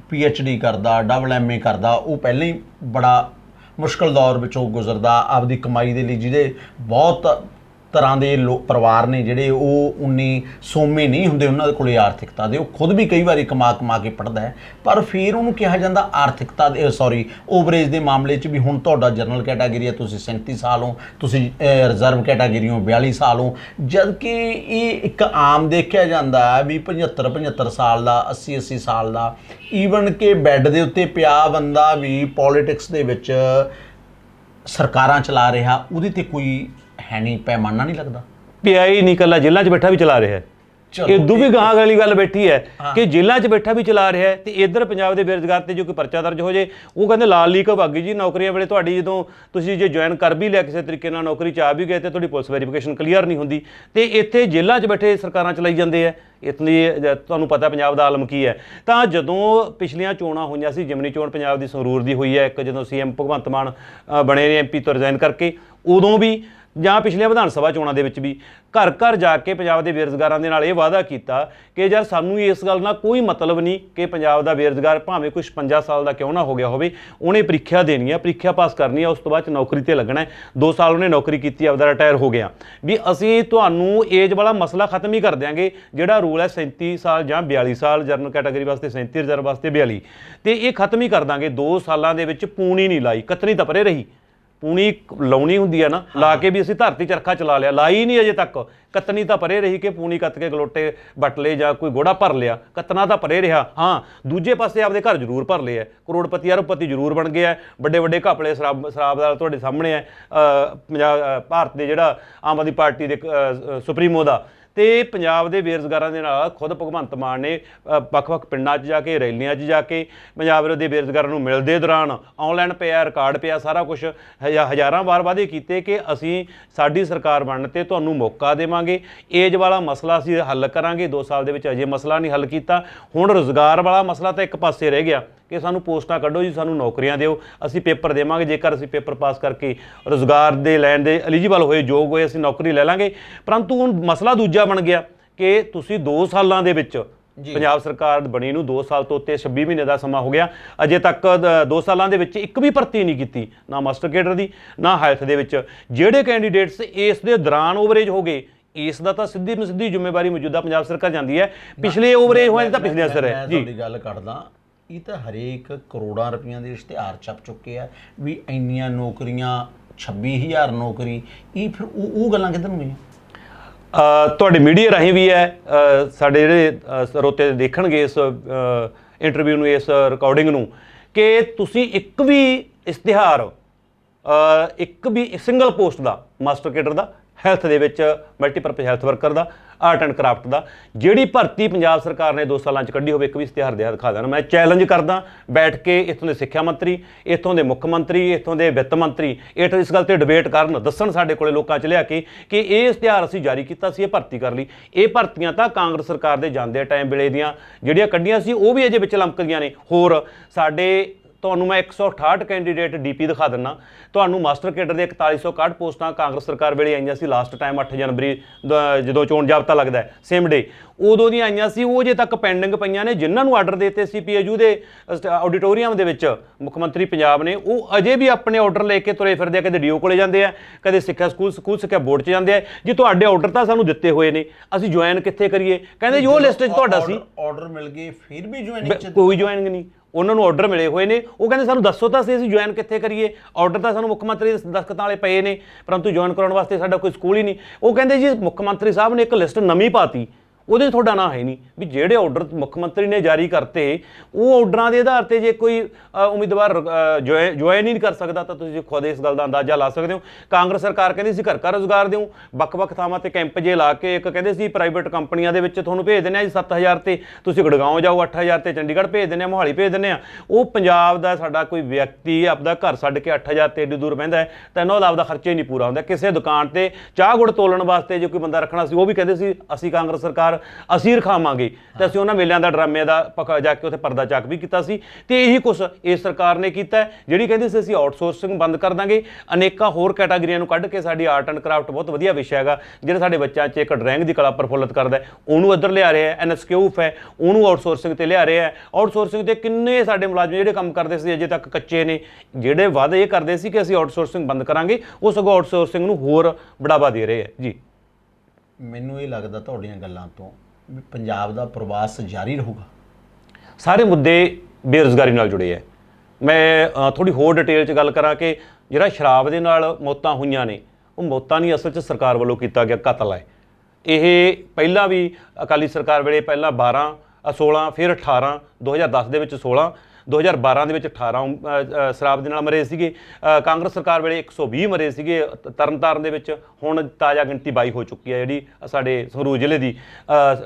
S2: ਪੀ ਐਚ ਡੀ ਕਰਦਾ ਡਬਲ ਐਮ ਏ ਕਰਦਾ, ਉਹ ਪਹਿਲਾਂ ਹੀ ਬੜਾ ਮੁਸ਼ਕਲ ਦੌਰ ਵਿੱਚੋਂ ਗੁਜ਼ਰਦਾ। ਆਪਦੀ ਕਮਾਈ ਦੇ ਲਈ ਜਿਹਦੇ ਬਹੁਤ ਤਰ੍ਹਾਂ ਦੇ ਲੋ ਪਰਿਵਾਰ ਨੇ ਜਿਹੜੇ ਉਹ ਉਨੀ ਸੋਮੇ ਨਹੀਂ ਹੁੰਦੇ ਉਹਨਾਂ ਦੇ ਕੋਲੇ ਆਰਥਿਕਤਾ ਦੇ। ਉਹ ਖੁਦ ਵੀ ਕਈ ਵਾਰੀ ਕਮਾ ਕਮਾ ਕੇ ਪੜਦਾ ਹੈ। ਪਰ ਫਿਰ ਉਹਨੂੰ ਕਿਹਾ ਜਾਂਦਾ ਆਰਥਿਕਤਾ ਦੇ ਸੌਰੀ ਓਵਰੇਜ ਦੇ ਮਾਮਲੇ 'ਚ ਵੀ ਹੁਣ ਤੁਹਾਡਾ ਜਨਰਲ ਕੈਟਾਗਰੀ ਹੈ, ਤੁਸੀਂ 37 ਸਾਲ ਹੋ, ਤੁਸੀਂ ਰਿਜ਼ਰਵ ਕੈਟਾਗਰੀ ਹੋ 42 ਸਾਲ ਹੋ। ਜਦ ਕਿ ਇਹ ਇੱਕ ਆਮ ਦੇਖਿਆ ਜਾਂਦਾ ਹੈ ਵੀ 75 75 ਸਾਲ ਦਾ 80 80 ਸਾਲ ਦਾ ਈਵਨ ਕਿ ਬੈੱਡ ਦੇ ਉੱਤੇ ਪਿਆ ਬੰਦਾ ਵੀ ਪੋਲਿਟਿਕਸ ਦੇ ਵਿੱਚ ਸਰਕਾਰਾਂ ਚਲਾ ਰਿਹਾ, ਉਹਦੇ ਤੇ ਕੋਈ ਹੈ ਨਹੀਂ ਪੈਮਾਨਾ ਨਹੀਂ ਲੱਗਦਾ।
S1: ਪੀਆਈ ਨਹੀਂ ਕੱਲਾ ਜੇਲ੍ਹਾਂ 'ਚ ਬੈਠਾ ਵੀ ਚਲਾ ਰਿਹਾ ਹੈ। ਇਦੋਂ ਵੀ ਗਾਂ ਵਾਲੀ ਗੱਲ ਬੈਠੀ ਹੈ ਕਿ ਜੇਲ੍ਹਾਂ 'ਚ ਬੈਠਾ ਵੀ ਚਲਾ ਰਿਹਾ ਹੈ ਤੇ ਇੱਧਰ ਪੰਜਾਬ ਦੇ ਬੇਰੁਜ਼ਗਾਰ ਤੇ ਜੋ ਕੋਈ ਪਰਚਾ ਦਰਜ ਹੋ ਜੇ ਉਹ ਕਹਿੰਦੇ ਲਾਲ ਲੀਕ ਭਾਗੀ ਜੀ ਨੌਕਰੀਆਂ ਵੇਲੇ ਤੁਹਾਡੀ ਜਦੋਂ ਤੁਸੀਂ ਜੇ ਜੁਆਇਨ ਕਰ ਵੀ ਲਿਆ ਕਿਸੇ ਤਰੀਕੇ ਨਾਲ ਨੌਕਰੀ 'ਚ ਆ ਵੀ ਗਏ ਤੇ ਤੁਹਾਡੀ ਪੁਲਿਸ ਵੈਰੀਫਿਕੇਸ਼ਨ ਕਲੀਅਰ ਨਹੀਂ ਹੁੰਦੀ। ਤੇ ਇੱਥੇ ਜੇਲ੍ਹਾਂ 'ਚ ਬੈਠੇ ਸਰਕਾਰਾਂ ਚਲਾਈ ਜਾਂਦੇ ਆ। ਇਤਨੀ ਤੁਹਾਨੂੰ ਪਤਾ ਪੰਜਾਬ ਦਾ ਆਲਮ ਕੀ ਹੈ। ਤਾਂ ਜਦੋਂ ਪਿਛਲੀਆਂ ਚੋਣਾਂ ਹੋਈਆਂ ਸੀ ਜਿਮਨੀ ਚੋਣ ਪੰਜਾਬ ਦੀ ਸੰਗਰੂਰ ਦੀ ਹੋਈ ਹੈ ਇੱਕ ਜਦੋਂ ਸੀਐਮ ਭਗਵੰਤ ਮਾਨ ਬਣੇ ਨੇ ਐਮਪੀ ਤੋਂ ਰਿਜ਼ਾਈਨ ਕਰਕੇ ਉਦੋਂ ਵੀ ਜਾਂ ਪਿਛਲੀਆਂ ਵਿਧਾਨ ਸਭਾ ਚੋਣਾਂ ਦੇ ਵਿੱਚ ਵੀ ਘਰ ਘਰ ਜਾ ਕੇ ਪੰਜਾਬ ਦੇ ਬੇਰੁਜ਼ਗਾਰਾਂ ਦੇ ਨਾਲ ਇਹ ਵਾਅਦਾ ਕੀਤਾ ਕਿ ਯਾਰ ਸਾਨੂੰ ਇਸ ਗੱਲ ਨਾਲ ਕੋਈ ਮਤਲਬ ਨਹੀਂ ਕਿ ਪੰਜਾਬ ਦਾ ਬੇਰੁਜ਼ਗਾਰ ਭਾਵੇਂ ਕੁਝ 50 ਸਾਲ ਦਾ ਕਿਉਂ ਨਾ ਹੋ ਗਿਆ ਹੋਵੇ, ਉਹਨੇ ਪ੍ਰੀਖਿਆ ਦੇਣੀ ਹੈ ਪ੍ਰੀਖਿਆ ਪਾਸ ਕਰਨੀ ਹੈ ਉਸ ਤੋਂ ਬਾਅਦ ਚ ਨੌਕਰੀ ਤੇ ਲੱਗਣਾ ਹੈ। 2 ਸਾਲ ਉਹਨੇ ਨੌਕਰੀ ਕੀਤੀ, ਆਪਦਾ ਰਿਟਾਇਰ ਹੋ ਗਿਆ। ਵੀ ਅਸੀਂ ਤੁਹਾਨੂੰ ਏਜ ਵਾਲਾ ਮਸਲਾ ਖਤਮ ਹੀ ਕਰ ਦਿਆਂਗੇ, ਜਿਹੜਾ ਰੂਲ ਹੈ 37 ਸਾਲ ਜਾਂ 42 ਸਾਲ ਜਨਰਲ ਕੈਟਾਗਰੀ ਵਾਸਤੇ 37 ਰਿਜ਼ਰਵ ਵਾਸਤੇ 42 ਤੇ ਇਹ ਖਤਮ ਹੀ ਕਰ ਦਾਂਗੇ। 2 ਸਾਲਾਂ ਦੇ ਵਿੱਚ ਪੂਣੀ ਨਹੀਂ ਲਾਈ ਕਤਨੀ ਤਪਰੇ ਰਹੀ। ਪੂਣੀ ਲਾਉਣੀ ਹੁੰਦੀ ਆ ਨਾ ਲਾ ਕੇ ਵੀ ਅਸੀਂ ਧਰਤੀ ਚਰਖਾ ਚਲਾ ਲਿਆ ਲਾਈ ਨਹੀਂ ਅਜੇ ਤੱਕ। ਕਤਨੀ ਤਾਂ ਪਰੇ ਰਹੀ ਕਿ ਪੂਣੀ ਕੱਤ ਕੇ ਗਲੋਟੇ ਵੱਟ ਜਾਂ ਕੋਈ ਗੋੜਾ ਭਰ ਲਿਆ। ਕਤਨਾ ਤਾਂ ਪਰੇ ਰਿਹਾ ਹਾਂ ਦੂਜੇ ਪਾਸੇ ਆਪਦੇ ਘਰ ਜ਼ਰੂਰ ਭਰ ਲਏ ਐ। ਕਰੋੜਪਤੀ ਅਰਬਪਤੀ ਜ਼ਰੂਰ ਬਣ ਗਏ ਐ। ਵੱਡੇ ਵੱਡੇ ਘਪਲੇ ਸ਼ਰਾਬ ਸ਼ਰਾਬ ਦਾ ਤੁਹਾਡੇ ਸਾਹਮਣੇ ਐ। ਅ, ਪੰਜਾਬ ਭਾਰਤ ਦੇ ਜਿਹੜਾ ਆਮ ਆਦਮੀ ਪਾਰਟੀ ਦੇ ਸੁਪਰੀਮੋ ਦਾ। ਤੇ ਪੰਜਾਬ ਦੇ ਬੇਰੁਜ਼ਗਾਰਾਂ ਦੇ ਨਾਲ ਖੁਦ ਭਗਵੰਤ ਮਾਨ ਨੇ ਵੱਖ-ਵੱਖ ਪਿੰਡਾਂ 'ਚ ਜਾ ਕੇ, ਰੈਲੀਆਂ 'ਚ ਜਾ ਕੇ ਪੰਜਾਬ ਦੇ ਬੇਰੁਜ਼ਗਾਰਾਂ ਨੂੰ ਮਿਲਦੇ ਦੌਰਾਨ ਆਨਲਾਈਨ ਪਿਆ ਰਿਕਾਰਡ ਪਿਆ, ਸਾਰਾ ਕੁਝ ਹਜ਼ਾਰਾਂ ਵਾਰ ਵਾਅਦੇ ਕੀਤੇ ਕਿ ਅਸੀਂ ਸਾਡੀ ਸਰਕਾਰ ਬਣਨ ਤੇ ਤੁਹਾਨੂੰ ਮੌਕਾ ਦੇਵਾਂਗੇ। ਏਜ ਵਾਲਾ ਮਸਲਾ ਅਸੀਂ ਹੱਲ ਕਰਾਂਗੇ 2 ਸਾਲ ਦੇ ਵਿੱਚ ਅਜੇ ਮਸਲਾ ਨਹੀਂ ਹੱਲ ਕੀਤਾ। ਹੁਣ ਰੋਜ਼ਗਾਰ ਵਾਲਾ ਮਸਲਾ ਤਾਂ ਇੱਕ ਪਾਸੇ ਰਹਿ ਗਿਆ। ਕਿ ਸਾਨੂੰ ਪੋਸਟਾਂ ਕੱਢੋ ਜੀ ਸਾਨੂੰ ਨੌਕਰੀਆਂ ਦਿਓ। ਅਸੀਂ ਪੇਪਰ ਦੇਵਾਂਗੇ ਜੇਕਰ ਅਸੀਂ ਪੇਪਰ ਪਾਸ ਕਰਕੇ ਰੋਜ਼ਗਾਰ ਦੇ ਲੈਣ ਦੇ ਐਲੀਜੀਬਲ ਹੋਏ ਯੋਗ ਹੋਏ ਅਸੀਂ ਨੌਕਰੀ ਲੈ ਲਾਂਗੇ। ਪਰੰਤੂ ਹੁਣ ਮਸਲਾ ਦੂਜਾ ਬਣ ਗਿਆ ਕਿ ਤੁਸੀਂ 2 ਸਾਲਾਂ ਦੇ ਵਿੱਚ ਪੰਜਾਬ ਸਰਕਾਰ ਬਣੀ ਨੂੰ 2 ਸਾਲ ਤੋਂ ਉੱਤੇ 26 ਮਹੀਨੇ ਦਾ ਸਮਾਂ ਹੋ ਗਿਆ। ਅਜੇ ਤੱਕ 2 ਸਾਲਾਂ ਦੇ ਵਿੱਚ ਇੱਕ ਵੀ ਭਰਤੀ ਨਹੀਂ ਕੀਤੀ ਨਾ ਮਾਸਟਰ ਕੇਡਰ ਦੀ ਨਾ ਹੈਲਥ ਦੇ ਵਿੱਚ। ਜਿਹੜੇ ਕੈਂਡੀਡੇਟਸ ਇਸ ਦੇ ਦੌਰਾਨ ਓਵਰੇਜ ਹੋ ਗਏ ਇਸ ਦਾ ਤਾਂ ਸਿੱਧੀ ਸਿੱਧੀ ਜ਼ਿੰਮੇਵਾਰੀ ਮੌਜੂਦਾ ਪੰਜਾਬ ਸਰਕਾਰ ਜਾਂਦੀ ਹੈ। ਪਿਛਲੇ ਓਵਰੇਜ ਹੋਏ ਤਾਂ ਪਿਛਲੇ ਅਸਰ ਹੈ। ਜੀ।
S2: ਤੁਹਾਡੀ ਗੱਲ ਕੱਢਦਾ। ਇਹ ਤਾਂ ਹਰੇਕ ਕਰੋੜਾਂ ਰੁਪਈਆਂ ਦੇ ਇਸ਼ਤਿਹਾਰ ਛਪ ਚੁੱਕੇ ਆ ਵੀ ਇੰਨੀਆਂ ਨੌਕਰੀਆਂ 26000 ਨੌਕਰੀ, ਇਹ ਫਿਰ ਉਹ ਉਹ ਗੱਲਾਂ ਕਿੱਧਰ ਨੂੰ ਗਈਆਂ?
S1: ਤੁਹਾਡੇ ਮੀਡੀਆ ਰਾਹੀਂ ਵੀ ਹੈ। ਸਾਡੇ ਜਿਹੜੇ ਸਰੋਤੇ ਦੇਖਣਗੇ ਇਸ ਇੰਟਰਵਿਊ ਨੂੰ, ਇਸ ਰਿਕਾਰਡਿੰਗ ਨੂੰ ਕਿ ਤੁਸੀਂ ਇੱਕ ਵੀ ਇਸ਼ਤਿਹਾਰ ਇੱਕ ਵੀ ਸਿੰਗਲ ਪੋਸਟ ਦਾ ਮਾਸਟਰ ਕੇਡਰ ਦਾ ਹੈਲਥ ਦੇ ਵਿੱਚ ਮਲਟੀਪਰਪਸ ਹੈਲਥ ਵਰਕਰ ਦਾ ਆਰਟ ਐਂਡ ਕਰਾਫਟ ਦਾ, ਜਿਹੜੀ ਭਰਤੀ ਪੰਜਾਬ ਸਰਕਾਰ ਨੇ 2 ਸਾਲਾਂ ਚ ਕੱਢੀ ਹੋਵੇ, ਇੱਕ ਵੀ ਇਸ਼ਤਿਹਾਰ ਦੇ ਦਿਖਾ ਦੇਣਾ। ਮੈਂ ਚੈਲੰਜ ਕਰਦਾ, ਬੈਠ ਕੇ ਇੱਥੋਂ ਦੇ ਸਿੱਖਿਆ ਮੰਤਰੀ, ਇੱਥੋਂ ਦੇ ਮੁੱਖ ਮੰਤਰੀ, ਇੱਥੋਂ ਦੇ ਵਿੱਤ ਮੰਤਰੀ ਇਹ ਇਸ ਗੱਲ ਤੇ ਡਿਬੇਟ ਕਰਨ, ਦੱਸਣ ਸਾਡੇ ਕੋਲੇ ਲੋਕਾਂ ਚ ਲਿਆ ਕੇ ਕਿ ਇਹ ਇਸ਼ਤਿਹਾਰ ਅਸੀਂ ਜਾਰੀ ਕੀਤਾ ਸੀ, ਇਹ ਭਰਤੀ ਕਰ ਲਈ। ਇਹ ਭਰਤੀਆਂ ਤਾਂ ਕਾਂਗਰਸ ਸਰਕਾਰ ਦੇ ਜਾਂਦੇ ਟਾਈਮ ਵੇਲੇ ਦੀਆਂ, ਜਿਹੜੀਆਂ ਕੱਢੀਆਂ ਸੀ, ਉਹ ਵੀ ਅਜੇ ਵਿੱਚ ਲਮਕਦੀਆਂ ਨੇ। ਹੋਰ ਸਾਡੇ ਤੁਹਾਨੂੰ ਮੈਂ 168 ਕੈਂਡੀਡੇਟ ਡੀਪੀ ਦਿਖਾ ਦਿੰਨਾ। ਤੁਹਾਨੂੰ ਮਾਸਟਰ ਕੇਡਰ ਦੇ 4161 ਪੋਸਟਾਂ ਕਾਂਗਰਸ ਸਰਕਾਰ ਵੇਲੇ ਆਈਆਂ ਸੀ ਲਾਸਟ ਟਾਈਮ 8 ਜਨਵਰੀ ਜਦੋਂ ਚੋਣ ਜਾਬਤਾ ਲੱਗਦਾ ਸੇਮ ਡੇ ਉਦੋਂ ਦੀਆਂ ਆਈਆਂ ਸੀ ਉਹ ਜੇ ਤੱਕ ਪੈਂਡਿੰਗ ਪਈਆਂ ਨੇ ਜਿਨ੍ਹਾਂ ਨੂੰ ਆਰਡਰ ਦਿੱਤੇ ਸੀ ਪੀਏਯੂ ਦੇ ਆਡੀਟੋਰੀਅਮ ਦੇ ਵਿੱਚ। ਮੁੱਖ ਮੰਤਰੀ ਪੰਜਾਬ ਨੇ ਉਹ ਅਜੇ ਵੀ ਆਪਣੇ ਆਰਡਰ ਲੈ ਕੇ ਤੁਰੇ ਫਿਰਦੇ ਆ ਕਦੇ ਡੀਓ ਕੋਲੇ ਜਾਂਦੇ ਆ ਕਦੇ ਸਿੱਖਿਆ ਸਕੂਲ ਸਕੂਲ ਸਿੱਖਿਆ ਬੋਰਡ 'ਚ ਜਾਂਦੇ ਆ। ਜੀ ਤੁਹਾਡੇ ਆਰਡਰ ਤਾਂ ਸਾਨੂੰ ਦਿੱਤੇ ਹੋਏ ਨੇ ਅਸੀਂ ਜੁਆਇਨ ਕਿੱਥੇ ਕਰੀਏ? ਕਹਿੰਦੇ ਜੀ ਉਹ ਲਿਸਟ 'ਚ ਤੁਹਾਡਾ ਸੀ।
S2: ਆਰਡਰ ਮਿਲ ਗਏ ਫਿਰ ਵੀ ਜੁਆਇਨਿੰਗ
S1: ਕੋਈ ਜੁਆਇਨਿੰਗ ਨਹੀਂ। ਉਹਨਾਂ ਨੂੰ ਆਰਡਰ ਮਿਲੇ ਹੋਏ ਨੇ। ਉਹ ਕਹਿੰਦੇ ਸਾਨੂੰ ਦੱਸੋ ਤਾਂ ਅਸੀਂ ਅਸੀਂ ਜੁਆਇਨ ਕਿੱਥੇ ਕਰੀਏ? ਆਰਡਰ ਤਾਂ ਸਾਨੂੰ ਮੁੱਖ ਮੰਤਰੀ ਦੇ ਦਸਤਖਤਾਂ ਵਾਲੇ ਪਏ ਨੇ, ਪਰੰਤੂ ਜੁਆਇਨ ਕਰਾਉਣ ਵਾਸਤੇ ਸਾਡਾ ਕੋਈ ਸਕੂਲ ਹੀ ਨਹੀਂ। ਉਹ ਕਹਿੰਦੇ ਜੀ ਮੁੱਖ ਮੰਤਰੀ ਸਾਹਿਬ ਨੇ ਇੱਕ ਲਿਸਟ ਨਵੀਂ ਪਾਤੀ। ਉਹਦੇ 'ਚ ਤੁਹਾਡਾ ਨਾਂ ਹੈ ਨਹੀਂ। ਵੀ ਜਿਹੜੇ ਆਰਡਰ ਮੁੱਖ ਮੰਤਰੀ ਨੇ ਜਾਰੀ ਕਰਤੇ ਉਹ ਆਰਡਰਾਂ ਦੇ ਆਧਾਰ ਤੇ ਜੇ ਕੋਈ ਅ, ਉਮੀਦਵਾਰ ਜੁਆਇਨ ਹੀ ਨਹੀਂ ਕਰ ਸਕਦਾ ਤਾਂ ਤੁਸੀਂ ਖੁਦ ਇਸ ਗੱਲ ਦਾ ਅੰਦਾਜ਼ਾ ਲਾ ਸਕਦੇ ਹੋ। ਕਾਂਗਰਸ ਸਰਕਾਰ ਕਹਿੰਦੀ ਸੀ ਘਰ ਘਰ ਰੋਜ਼ਗਾਰ ਦਿਓ। ਵੱਖ-ਵੱਖ ਥਾਵਾਂ ਤੇ ਕੈਂਪ ਜੇ ਲਾ ਕੇ ਇੱਕ ਕਹਿੰਦੇ ਸੀ ਪ੍ਰਾਈਵੇਟ ਕੰਪਨੀਆਂ ਦੇ ਵਿੱਚ ਤੁਹਾਨੂੰ ਭੇਜ ਦਿੰਦੇ ਆ ਜੀ 7000 ਤੇ। ਤੁਸੀਂ ਗੜਗਾਉਂ ਜਾਓ 8000 ਤੇ ਚੰਡੀਗੜ੍ਹ ਭੇਜ ਦਿੰਦੇ ਆ ਮੋਹਾਲੀ ਭੇਜ ਦਿੰਦੇ ਆ। ਉਹ ਪੰਜਾਬ ਦਾ ਸਾਡਾ ਕੋਈ ਵਿਅਕਤੀ ਆਪਦਾ ਘਰ ਛੱਡ ਕੇ 8000 ਤੇ ਏਡੀ ਦੂਰ ਬਹਿੰਦਾ ਤਾਂ ਇਹਨਾਂ ਦਾ ਆਪਦਾ ਖਰਚਾ ਹੀ ਨਹੀਂ ਪੂਰਾ ਹੁੰਦਾ। ਕਿਸੇ ਦੁਕਾਨ ਤੇ ਚਾਹ ਗੁੜ ਤੋਲਣ ਵਾਸਤੇ ਜੇ ਕੋਈ ਬੰਦਾ ਰੱਖਣਾ ਸੀ ਉਹ ਵੀ ਕਹਿੰਦੇ ਸੀ ਅਸੀਂ ਕਾਂਗਰਸ ਸਰਕਾਰ ਅਸੀਂ ਰਖਾਵਾਂਗੇ। ਤੇ ਅਸੀਂ ਉਹਨਾਂ ਮੇਲਿਆਂ ਦਾ ਡਰਾਮੇ ਦਾ ਪਕਾ ਜਾ ਕੇ ਉੱਥੇ ਪਰਦਾ ਚੱਕ ਵੀ ਕੀਤਾ ਸੀ। ਤੇ ਇਹੀ ਕੁਛ ਇਸ ਸਰਕਾਰ ਨੇ ਕੀਤਾ ਜਿਹੜੀ ਕਹਿੰਦੀ ਸੀ ਅਸੀਂ ਆਊਟਸੋਰਸਿੰਗ ਬੰਦ ਕਰ ਦਾਂਗੇ। ਅਨੇਕਾਂ ਹੋਰ ਕੈਟਾਗਰੀਆਂ ਨੂੰ ਕੱਢ ਕੇ ਸਾਡੀ ਆਰਟ ਐਂਡ ਕਰਾਫਟ ਬਹੁਤ ਵਧੀਆ ਵਿਸ਼ਾ ਹੈਗਾ, ਜਿਹੜਾ ਸਾਡੇ ਬੱਚਿਆਂ 'ਚ ਇੱਕ ਡਰਾਇੰਗ ਦੀ ਕਲਾ ਪ੍ਰਫੁੱਲਤ ਕਰਦਾ ਉਹਨੂੰ ਇੱਧਰ ਲਿਆ ਰਿਹਾ ਹੈ ਐਨਐਸਕਿਊਫ ਹੈ, ਉਹਨੂੰ ਆਊਟਸੋਰਸਿੰਗ ਤੇ ਲਿਆ ਰਿਹਾ ਹੈ। ਆਊਟਸੋਰਸਿੰਗ ਤੇ ਕਿੰਨੇ ਸਾਡੇ ਮੁਲਾਜ਼ਮ ਜਿਹੜੇ ਕੰਮ ਕਰਦੇ ਸੀ, ਅਜੇ ਤੱਕ ਕੱਚੇ ਨੇ। ਜਿਹੜੇ ਵਾਅਦੇ ਇਹ ਕਰਦੇ ਸੀ ਕਿ ਅਸੀਂ ਆਊਟਸੋਰਸਿੰਗ ਬੰਦ ਕਰਾਂਗੇ, ਉਹ ਸਗੋਂ ਆਊਟਸੋਰਸਿੰਗ ਨੂੰ ਹੋਰ ਬੜਾਵਾ ਦੇ ਰਹੇ ਹੈ। ਜੀ।
S2: ਮੈਨੂੰ ਇਹ ਲੱਗਦਾ ਤੁਹਾਡੀਆਂ ਗੱਲਾਂ ਤੋਂ ਵੀ ਪੰਜਾਬ ਦਾ ਪ੍ਰਵਾਸ ਜਾਰੀ ਰਹੂਗਾ।
S1: ਸਾਰੇ ਮੁੱਦੇ ਬੇਰੁਜ਼ਗਾਰੀ ਨਾਲ ਜੁੜੇ ਹੈ ਮੈਂ ਥੋੜੀ ਹੋਰ ਡਿਟੇਲ 'ਚ ਗੱਲ ਕਰਾਂ ਕਿ ਜਿਹੜਾ ਸ਼ਰਾਬ ਦੇ ਨਾਲ ਮੌਤਾਂ ਹੋਈਆਂ ਨੇ ਉਹ ਮੌਤਾਂ ਨਹੀਂ ਅਸਲ 'ਚ ਸਰਕਾਰ ਵੱਲੋਂ ਕੀਤਾ ਗਿਆ ਕਤਲ ਹੈ ਇਹ ਪਹਿਲਾਂ ਵੀ ਅਕਾਲੀ ਸਰਕਾਰ ਵੇਲੇ ਪਹਿਲਾਂ 12 ਅ, 16 ਫਿਰ 18 2010 ਦੇ ਵਿੱਚ 16 2012 ਦੇ ਵਿੱਚ 18 ਸ਼ਰਾਬ ਦੇ ਨਾਲ ਮਰੇ ਸੀਗੇ। ਕਾਂਗਰਸ ਸਰਕਾਰ ਵੇਲੇ 120 ਮਰੇ ਸੀਗੇ। ਤਰਨਤਾਰਨ ਦੇ ਵਿੱਚ ਹੁਣ ਤਾਜ਼ਾ ਗਿਣਤੀ 22 ਹੋ ਚੁੱਕੀ ਹੈ ਜਿਹੜੀ ਸਾਡੇ ਸੰਗਰੂਰ ਜ਼ਿਲ੍ਹੇ ਦੀ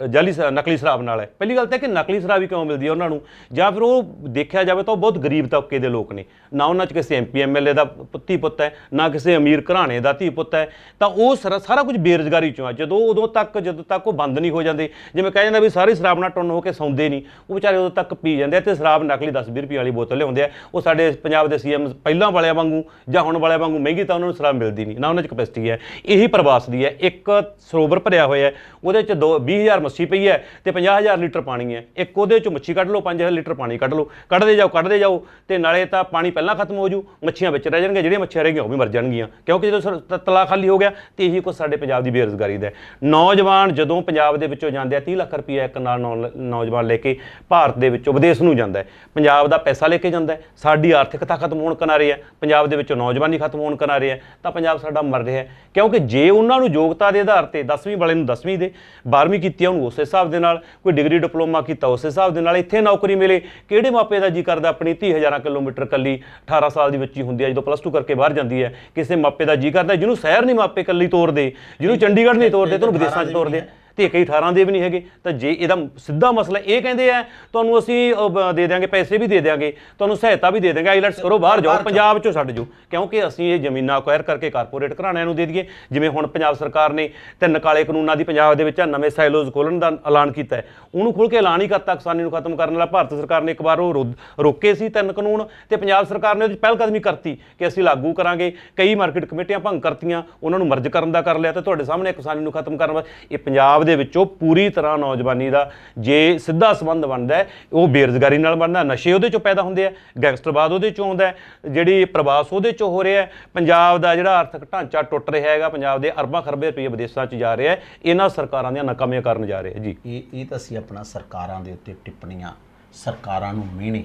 S1: ਅ, ਜਾਲੀ ਨਕਲੀ ਸ਼ਰਾਬ ਨਾਲ ਹੈ। ਪਹਿਲੀ ਗੱਲ ਤਾਂ ਕਿ ਨਕਲੀ ਸ਼ਰਾਬ ਹੀ ਕਿਉਂ ਮਿਲਦੀ ਹੈ ਉਹਨਾਂ ਨੂੰ? ਜਾਂ ਫਿਰ ਉਹ ਦੇਖਿਆ ਜਾਵੇ ਤਾਂ ਉਹ ਬਹੁਤ ਗਰੀਬ ਤਬਕੇ ਦੇ ਲੋਕ ਨੇ। ਨਾ ਉਹਨਾਂ 'ਚ ਕਿਸੇ ਐਮਪੀ ਐਮਐਲਏ ਦਾ ਪੁੱਤੀ ਪੁੱਤ ਹੈ ਨਾ ਕਿਸੇ ਅਮੀਰ ਘਰਾਣੇ ਦਾ ਧੀ ਪੁੱਤ ਹੈ। ਤਾਂ ਉਹ ਸਾਰਾ ਕੁਝ ਬੇਰੁਜ਼ਗਾਰੀ ਚੋਂ ਆ। ਜਦੋਂ ਉਦੋਂ ਤੱਕ ਜਦੋਂ ਤੱਕ ਉਹ ਬੰਦ ਨਹੀਂ ਹੋ ਜਾਂਦੇ। ਜਿਵੇਂ ਕਹਿ ਜਾਂਦਾ ਵੀ ਸਾਰੇ ਸ਼ਰਾਬ ਨਾਲ ਟੁੰਨ ਹੋ ਕੇ ਸੌਂਦੇ ਨਹੀਂ। ਉਹ ਵਿਚਾਰੇ ਉਦੋਂ ਤੱਕ ਪੀ ਜਾਂਦੇ ਆ ਤੇ ਸ਼ਰਾਬ ਨਕਲੀ ਦੱਸ 10 20 ਰੁਪਏ ਵਾਲੀ ਬੋਤਲ ਲਿਆਉਂਦੇ ਆ, ਉਹ ਸਾਡੇ ਪੰਜਾਬ ਦੇ ਸੀਐਮ ਪਹਿਲਾਂ ਵਾਲਿਆਂ ਵਾਂਗੂ ਜਾਂ ਹੁਣ ਵਾਲਿਆਂ ਵਾਂਗੂ ਮਹਿੰਗੀ ਤਾਂ ਉਹਨਾਂ ਨੂੰ ਸ਼ਰਾਬ ਮਿਲਦੀ ਨਹੀਂ, ਨਾ ਉਹਨਾਂ 'ਚ ਕਪੈਸਿਟੀ ਹੈ। ਇਹੀ ਪ੍ਰਵਾਸ ਦੀ ਹੈ, ਇੱਕ ਸਰੋਵਰ ਭਰਿਆ ਹੋਇਆ ਹੈ, ਉਹਦੇ 'ਚ ਦੋ 20000 ਮੱਛੀ ਪਈ ਹੈ ਤੇ 50000 ਲੀਟਰ ਪਾਣੀ ਹੈ। ਇੱਕ ਉਹਦੇ 'ਚੋਂ ਮੱਛੀ ਕੱਢ ਲਓ 5000 ਲੀਟਰ ਪਾਣੀ ਕੱਢ ਲਓ, ਕੱਢਦੇ ਜਾਓ ਕੱਢਦੇ ਜਾਓ ਤੇ ਨਾਲੇ ਤਾਂ ਪਾਣੀ ਪਹਿਲਾਂ ਖਤਮ ਹੋ ਜੂ, ਮੱਛੀਆਂ ਵਿੱਚ ਰਹਿ ਜਾਣਗੀਆਂ, ਜਿਹੜੀਆਂ ਮੱਛੀਆਂ ਰਹਿ ਗਈਆਂ ਉਹ ਵੀ ਮਰ ਜਾਣਗੀਆਂ। ਕਿਉਂਕਿ ਜਦੋਂ ਸਰ- ਤ- ਤਲਾ ਖਾਲੀ ਹੋ ਗਿਆ, ਤੇ ਇਹੀ ਕੁਛ ਸਾਡੇ ਪੰਜਾਬ ਦੀ ਬੇਰੁਜ਼ਗਾਰੀ ਦਾ ਨੌਜਵਾਨ ਜਦੋਂ ਪੰਜਾਬ ਦੇ ਵਿੱਚੋਂ ਜਾਂਦੇ ਆ 30 ਲੱਖ ਰੁਪਏ ਇੱਕ ਨਾਲ ਨੌ- ਨੌਜਵਾਨ ਲੈ ਕੇ ਭਾਰਤ ਦੇ ਵਿੱਚੋਂ ਵਿਦੇਸ਼ ਨੂੰ ਜਾਂਦਾ ਹੈ। ਪੰਜਾਬ ਪੰਜਾਬ ਦਾ ਪੈਸਾ ਲੈ ਕੇ ਜਾਂਦਾ ਸਾਡੀ ਆਰਥਿਕਤਾ ਖਤਮ ਹੋਣ ਕਿਨਾਰੇ ਹੈ, ਪੰਜਾਬ ਦੇ ਵਿੱਚੋਂ ਨੌਜਵਾਨੀ ਖਤਮ ਹੋਣ ਕਿਨਾਰੇ ਹੈ, ਤਾਂ ਪੰਜਾਬ ਸਾਡਾ ਮਰ ਰਿਹਾ ਹੈ। ਕਿਉਂਕਿ ਜੇ ਉਹਨਾਂ ਨੂੰ ਯੋਗਤਾ ਦੇ ਆਧਾਰ ਤੇ 10ਵੀਂ ਵਾਲੇ ਨੂੰ 10ਵੀਂ ਦੇ 12ਵੀਂ ਕੀਤੀ ਆ, ਉਹਨੂੰ ਉਸੇ ਹਿਸਾਬ ਦੇ ਨਾਲ, ਕੋਈ ਡਿਗਰੀ, ਡਿਪਲੋਮਾ ਕੀਤਾ ਉਸੇ ਹਿਸਾਬ ਦੇ ਨਾਲ, ਇੱਥੇ ਨੌਕਰੀ ਮਿਲੇ, ਕਿਹੜੇ ਮਾਪੇ ਦਾ ਜੀ ਕਰਦਾ ਆਪਣੀ 30000 ਕਿਲੋਮੀਟਰ ਕੱਲੀ 18 ਸਾਲ ਦੀ ਬੱਚੀ ਹੁੰਦੀ ਹੈ, ਜਦੋਂ ਪਲੱਸ 2 ਕਰਕੇ ਬਾਹਰ ਜਾਂਦੀ ਹੈ, ਕਿਸੇ ਮਾਪੇ ਦਾ ਜੀ ਕਰਦਾ, ਜਿਹਨੂੰ ਸ਼ਹਿਰ ਨਹੀਂ ਮਾਪੇ ਕੱਲੀ ਤੋਰਦੇ, ਜਿਹਨੂੰ ਚੰਡੀਗੜ੍ਹ ਨਹੀਂ ਤੋਰਦੇ ਤੁਹਾਨੂੰ ਵਿਦੇਸ਼ਾਂ 'ਚ ਤੋਰਦੇ ਤੇ ਕਈ 18 ਦੇ ਵੀ ਨਹੀਂ ਹੈਗੇ। ਤਾਂ ਜੇ ਇਹਦਾ ਸਿੱਧਾ ਮਸਲਾ ਇਹ ਕਹਿੰਦੇ ਆ ਤੁਹਾਨੂੰ ਅਸੀਂ ਦੇ ਦਿਆਂਗੇ ਪੈਸੇ ਵੀ ਦੇ ਦਿਆਂਗੇ ਤੁਹਾਨੂੰ ਸਹਾਇਤਾ ਵੀ ਦੇ ਦਿਆਂਗੇ। ਆਈਲੈਟਸ ਕਰੋ ਬਾਹਰ ਜਾਓ ਪੰਜਾਬ ਚੋਂ ਛੱਡ ਜਾਓ। ਕਿਉਂਕਿ ਅਸੀਂ ਇਹ ਜ਼ਮੀਨਾਂ ਅਕਵਾਇਰ ਕਰਕੇ ਕਾਰਪੋਰੇਟ ਘਰਾਣਿਆਂ ਨੂੰ ਦੇ ਦਈਏ। ਜਿਵੇਂ ਹੁਣ ਪੰਜਾਬ ਸਰਕਾਰ ਨੇ ਤਿੰਨ ਕਾਲੇ ਕਾਨੂੰਨਾਂ ਦੀ ਪੰਜਾਬ ਦੇ ਵਿੱਚ ਨਵੇਂ ਸਾਈਲੋਜ਼ ਖੋਲਣ ਦਾ ਐਲਾਨ ਕੀਤਾ ਹੈ। ਉਹਨੂੰ ਖੋਲ ਕੇ ਐਲਾਨ ਹੀ ਕਰਤਾ ਕਿਸਾਨੀ ਨੂੰ ਖਤਮ ਕਰਨ ਵਾਲਾ। ਭਾਰਤ ਸਰਕਾਰ ਨੇ ਇੱਕ ਵਾਰ ਉਹ ਰੋਕੇ ਸੀ ਤਿੰਨ ਕਾਨੂੰਨ ਤੇ ਪੰਜਾਬ ਸਰਕਾਰ ਨੇ ਉਹਦੀ ਪਹਿਲ ਕਦਮੀ ਕਰਤੀ ਕਿ ਅਸੀਂ ਲਾਗੂ ਕਰਾਂਗੇ। ਕਈ ਮਾਰਕੀਟ ਕਮੇਟੀਆਂ ਭੰਗ ਕਰਤੀਆਂ ਉਹਨਾਂ ਨੂੰ ਮਰਜ ਕਰਨ ਦਾ ਕਰ ਲਿਆ ਤੇ ਤੁਹਾਡੇ ਸਾਹਮਣੇ ਕਿਸਾਨੀ ਨੂੰ ਖਤਮ ਕਰਨ ਵਾਸਤੇ। ਇਹ ਪੰਜਾਬ ਦੇ ਵਿੱਚੋਂ ਪੂਰੀ ਤਰ੍ਹਾਂ ਨੌਜਵਾਨੀ ਦਾ ਜੇ ਸਿੱਧਾ ਸੰਬੰਧ ਬਣਦਾ ਉਹ ਬੇਰੁਜ਼ਗਾਰੀ ਨਾਲ ਬਣਦਾ ਨਸ਼ੇ ਉਹਦੇ ਚੋਂ ਪੈਦਾ ਹੁੰਦੇ ਆ, ਗੈਂਗਸਟਰਵਾਦ ਉਹਦੇ ਚੋਂ ਆਉਂਦਾ ਜਿਹੜੀ ਪ੍ਰਵਾਸ ਉਹਦੇ ਚੋਂ ਹੋ ਰਿਹਾ ਪੰਜਾਬ ਦਾ ਜਿਹੜਾ ਆਰਥਿਕ ਢਾਂਚਾ ਟੁੱਟ ਰਿਹਾ ਹੈਗਾ, ਪੰਜਾਬ ਦੇ ਅਰਬਾਂ ਖਰਬੇ ਰੁਪਏ ਵਿਦੇਸ਼ਾਂ 'ਚ ਜਾ ਰਿਹਾ ਇਹਨਾਂ ਸਰਕਾਰਾਂ ਦੀਆਂ ਨਾਕਾਮੀਆਂ ਕਰਨ ਜਾ ਰਿਹਾ ਜੀ।
S2: ਇਹ ਇਹ ਤਾਂ ਅਸੀਂ ਆਪਣਾ ਸਰਕਾਰਾਂ ਦੇ ਉੱਤੇ ਟਿੱਪਣੀਆਂ, ਸਰਕਾਰਾਂ ਨੂੰ ਮਿਹਣੇ।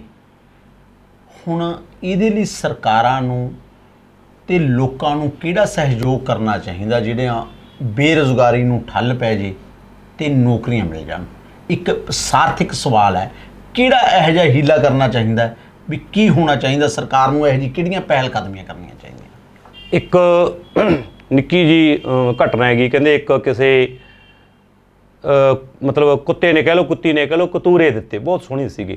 S2: ਹੁਣ ਇਹਦੇ ਲਈ ਸਰਕਾਰਾਂ ਨੂੰ ਤੇ ਲੋਕਾਂ ਨੂੰ ਕਿਹੜਾ ਸਹਿਯੋਗ ਕਰਨਾ ਚਾਹੀਦਾ, ਜਿਹੜਿਆਂ ਬੇਰੁਜ਼ਗਾਰੀ ਨੂੰ ਠੱਲ ਪੈ ਜੇ? ਤੇ ਨੌਕਰੀਆਂ ਮਿਲ ਜਾਣ। ਇੱਕ ਸਾਰਥਿਕ ਸਵਾਲ ਹੈ, ਕਿਹੜਾ ਇਹੋ ਜਿਹਾ ਹੀਲਾ ਕਰਨਾ ਚਾਹੀਦਾ ਵੀ ਕੀ ਹੋਣਾ ਚਾਹੀਦਾ? ਸਰਕਾਰ ਨੂੰ ਇਹੋ ਜਿਹੀ ਕਿਹੜੀਆਂ ਪਹਿਲ ਕਦਮੀਆਂ ਕਰਨੀਆਂ ਚਾਹੀਦੀਆਂ?
S1: ਇੱਕ ਨਿੱਕੀ ਜੀ ਘਟਨਾ ਹੈਗੀ, ਕਹਿੰਦੇ ਇੱਕ ਕਿਸੇ ਮਤਲਬ ਕੁੱਤੇ ਨੇ ਕਹਿ ਲਓ, ਕੁੱਤੀ ਨੇ ਕਹਿ ਲਓ, ਕਤੂਰੇ ਦਿੱਤੇ, ਬਹੁਤ ਸੋਹਣੇ ਸੀਗੇ।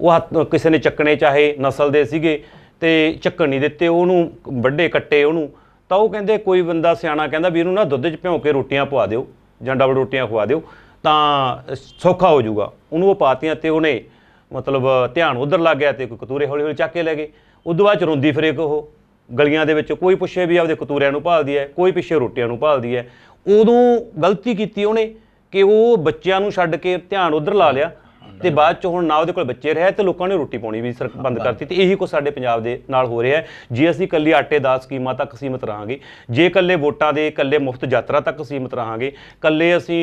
S1: ਉਹ ਹੱਥ ਕਿਸੇ ਨੇ ਚੱਕਣੇ ਚਾਹੇ ਨਸਲ ਦੇ ਸੀਗੇ ਤੇ ਚੱਕਣ ਨਹੀਂ ਦਿੱਤੇ, ਉਹਨੂੰ ਵੱਡੇ ਕੱਟੇ ਉਹਨੂੰ। ਤਾਂ ਉਹ ਕਹਿੰਦੇ ਕੋਈ ਬੰਦਾ ਸਿਆਣਾ ਕਹਿੰਦਾ ਵੀ ਇਹਨੂੰ ਨਾ ਦੁੱਧ 'ਚ ਭਿਉਂ ਕੇ ਰੋਟੀਆਂ ਪਵਾ ਦਿਓ। ਜਾਂ ਡਬਲ ਰੋਟੀਆਂ ਖਵਾ ਦਿਓ, ਤਾਂ ਸੌਖਾ ਹੋ ਜਾਊਗਾ। ਉਹਨੂੰ ਉਹ ਪਾਤੀਆਂ ਤੇ ਉਹਨੇ ਮਤਲਬ ਧਿਆਨ ਉਧਰ ਲੱਗ ਗਿਆ ਤੇ ਕੋਈ ਕਤੂਰੇ ਹੌਲੀ ਹੌਲੀ ਚੱਕ ਕੇ ਲੈ ਗਏ। ਉਦੋਂ ਬਾਅਦ ਚ ਰੋਂਦੀ ਫਰੇਕ ਉਹ, ਗਲੀਆਂ ਦੇ ਵਿੱਚ ਕੋਈ ਪੁੱਛੇ ਵੀ ਆਪਦੇ ਕਤੂਰਿਆਂ ਨੂੰ ਭਾਲਦੀ ਹੈ, ਕੋਈ ਪਿੱਛੇ ਰੋਟੀਆਂ ਨੂੰ ਭਾਲਦੀ ਹੈ। ਉਦੋਂ ਗਲਤੀ ਕੀਤੀ ਉਹਨੇ ਕਿ ਉਹ ਬੱਚਿਆਂ ਨੂੰ ਛੱਡ ਕੇ ਧਿਆਨ ਉਧਰ ਲਾ ਲਿਆ। ਤੇ ਬਾਅਦ ਚ ਹੁਣ ਨਾ ਉਹਦੇ ਕੋਲ ਬੱਚੇ ਰਹੇ ਤੇ ਲੋਕਾਂ ਨੇ ਰੋਟੀ ਪਾਉਣੀ ਵੀ ਸਰ ਬੰਦ ਕਰਤੀ ਤੇ ਇਹੀ ਕੁਛ ਸਾਡੇ ਪੰਜਾਬ ਦੇ ਨਾਲ ਹੋ ਰਿਹਾ ਹੈ। ਜੇ ਅਸੀਂ ਕੱਲੀ ਆਟੇ ਦਾ ਸਕੀਮਾਂ ਤੱਕ ਸੀਮਤ ਰਹਾਂਗੇ ਜੇ ਕੱਲੇ ਵੋਟਾਂ ਦੇ ਕੱਲੇ ਮੁਫਤ ਯਾਤਰਾ ਤੱਕ ਸੀਮਤ ਰਹਾਂਗੇ ਕੱਲੇ ਅਸੀਂ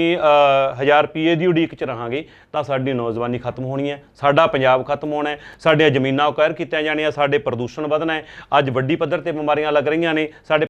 S1: 1000 ਰੁਪਏ ਦੀ ਉਡੀਕ ਚ ਰਹਾਂਗੇ ਤਾਂ ਸਾਡੀ ਨੌਜਵਾਨੀ ਖਤਮ ਹੋਣੀ ਹੈ ਸਾਡਾ ਪੰਜਾਬ ਖਤਮ ਹੋਣਾ ਹੈ ਸਾਡੀਆਂ ਜ਼ਮੀਨਾਂ ਅਕਵਾਇਰ ਕੀਤੀਆਂ ਜਾਣੀਆਂ ਸਾਡੇ ਪ੍ਰਦੂਸ਼ਣ ਵਧਣਾ ਹੈ ਅੱਜ ਵੱਡੀ ਪੱਧਰ ਤੇ ਬਿਮਾਰੀਆਂ ਲੱਗ ਰਹੀਆਂ ਨੇ ਸਾਡੇ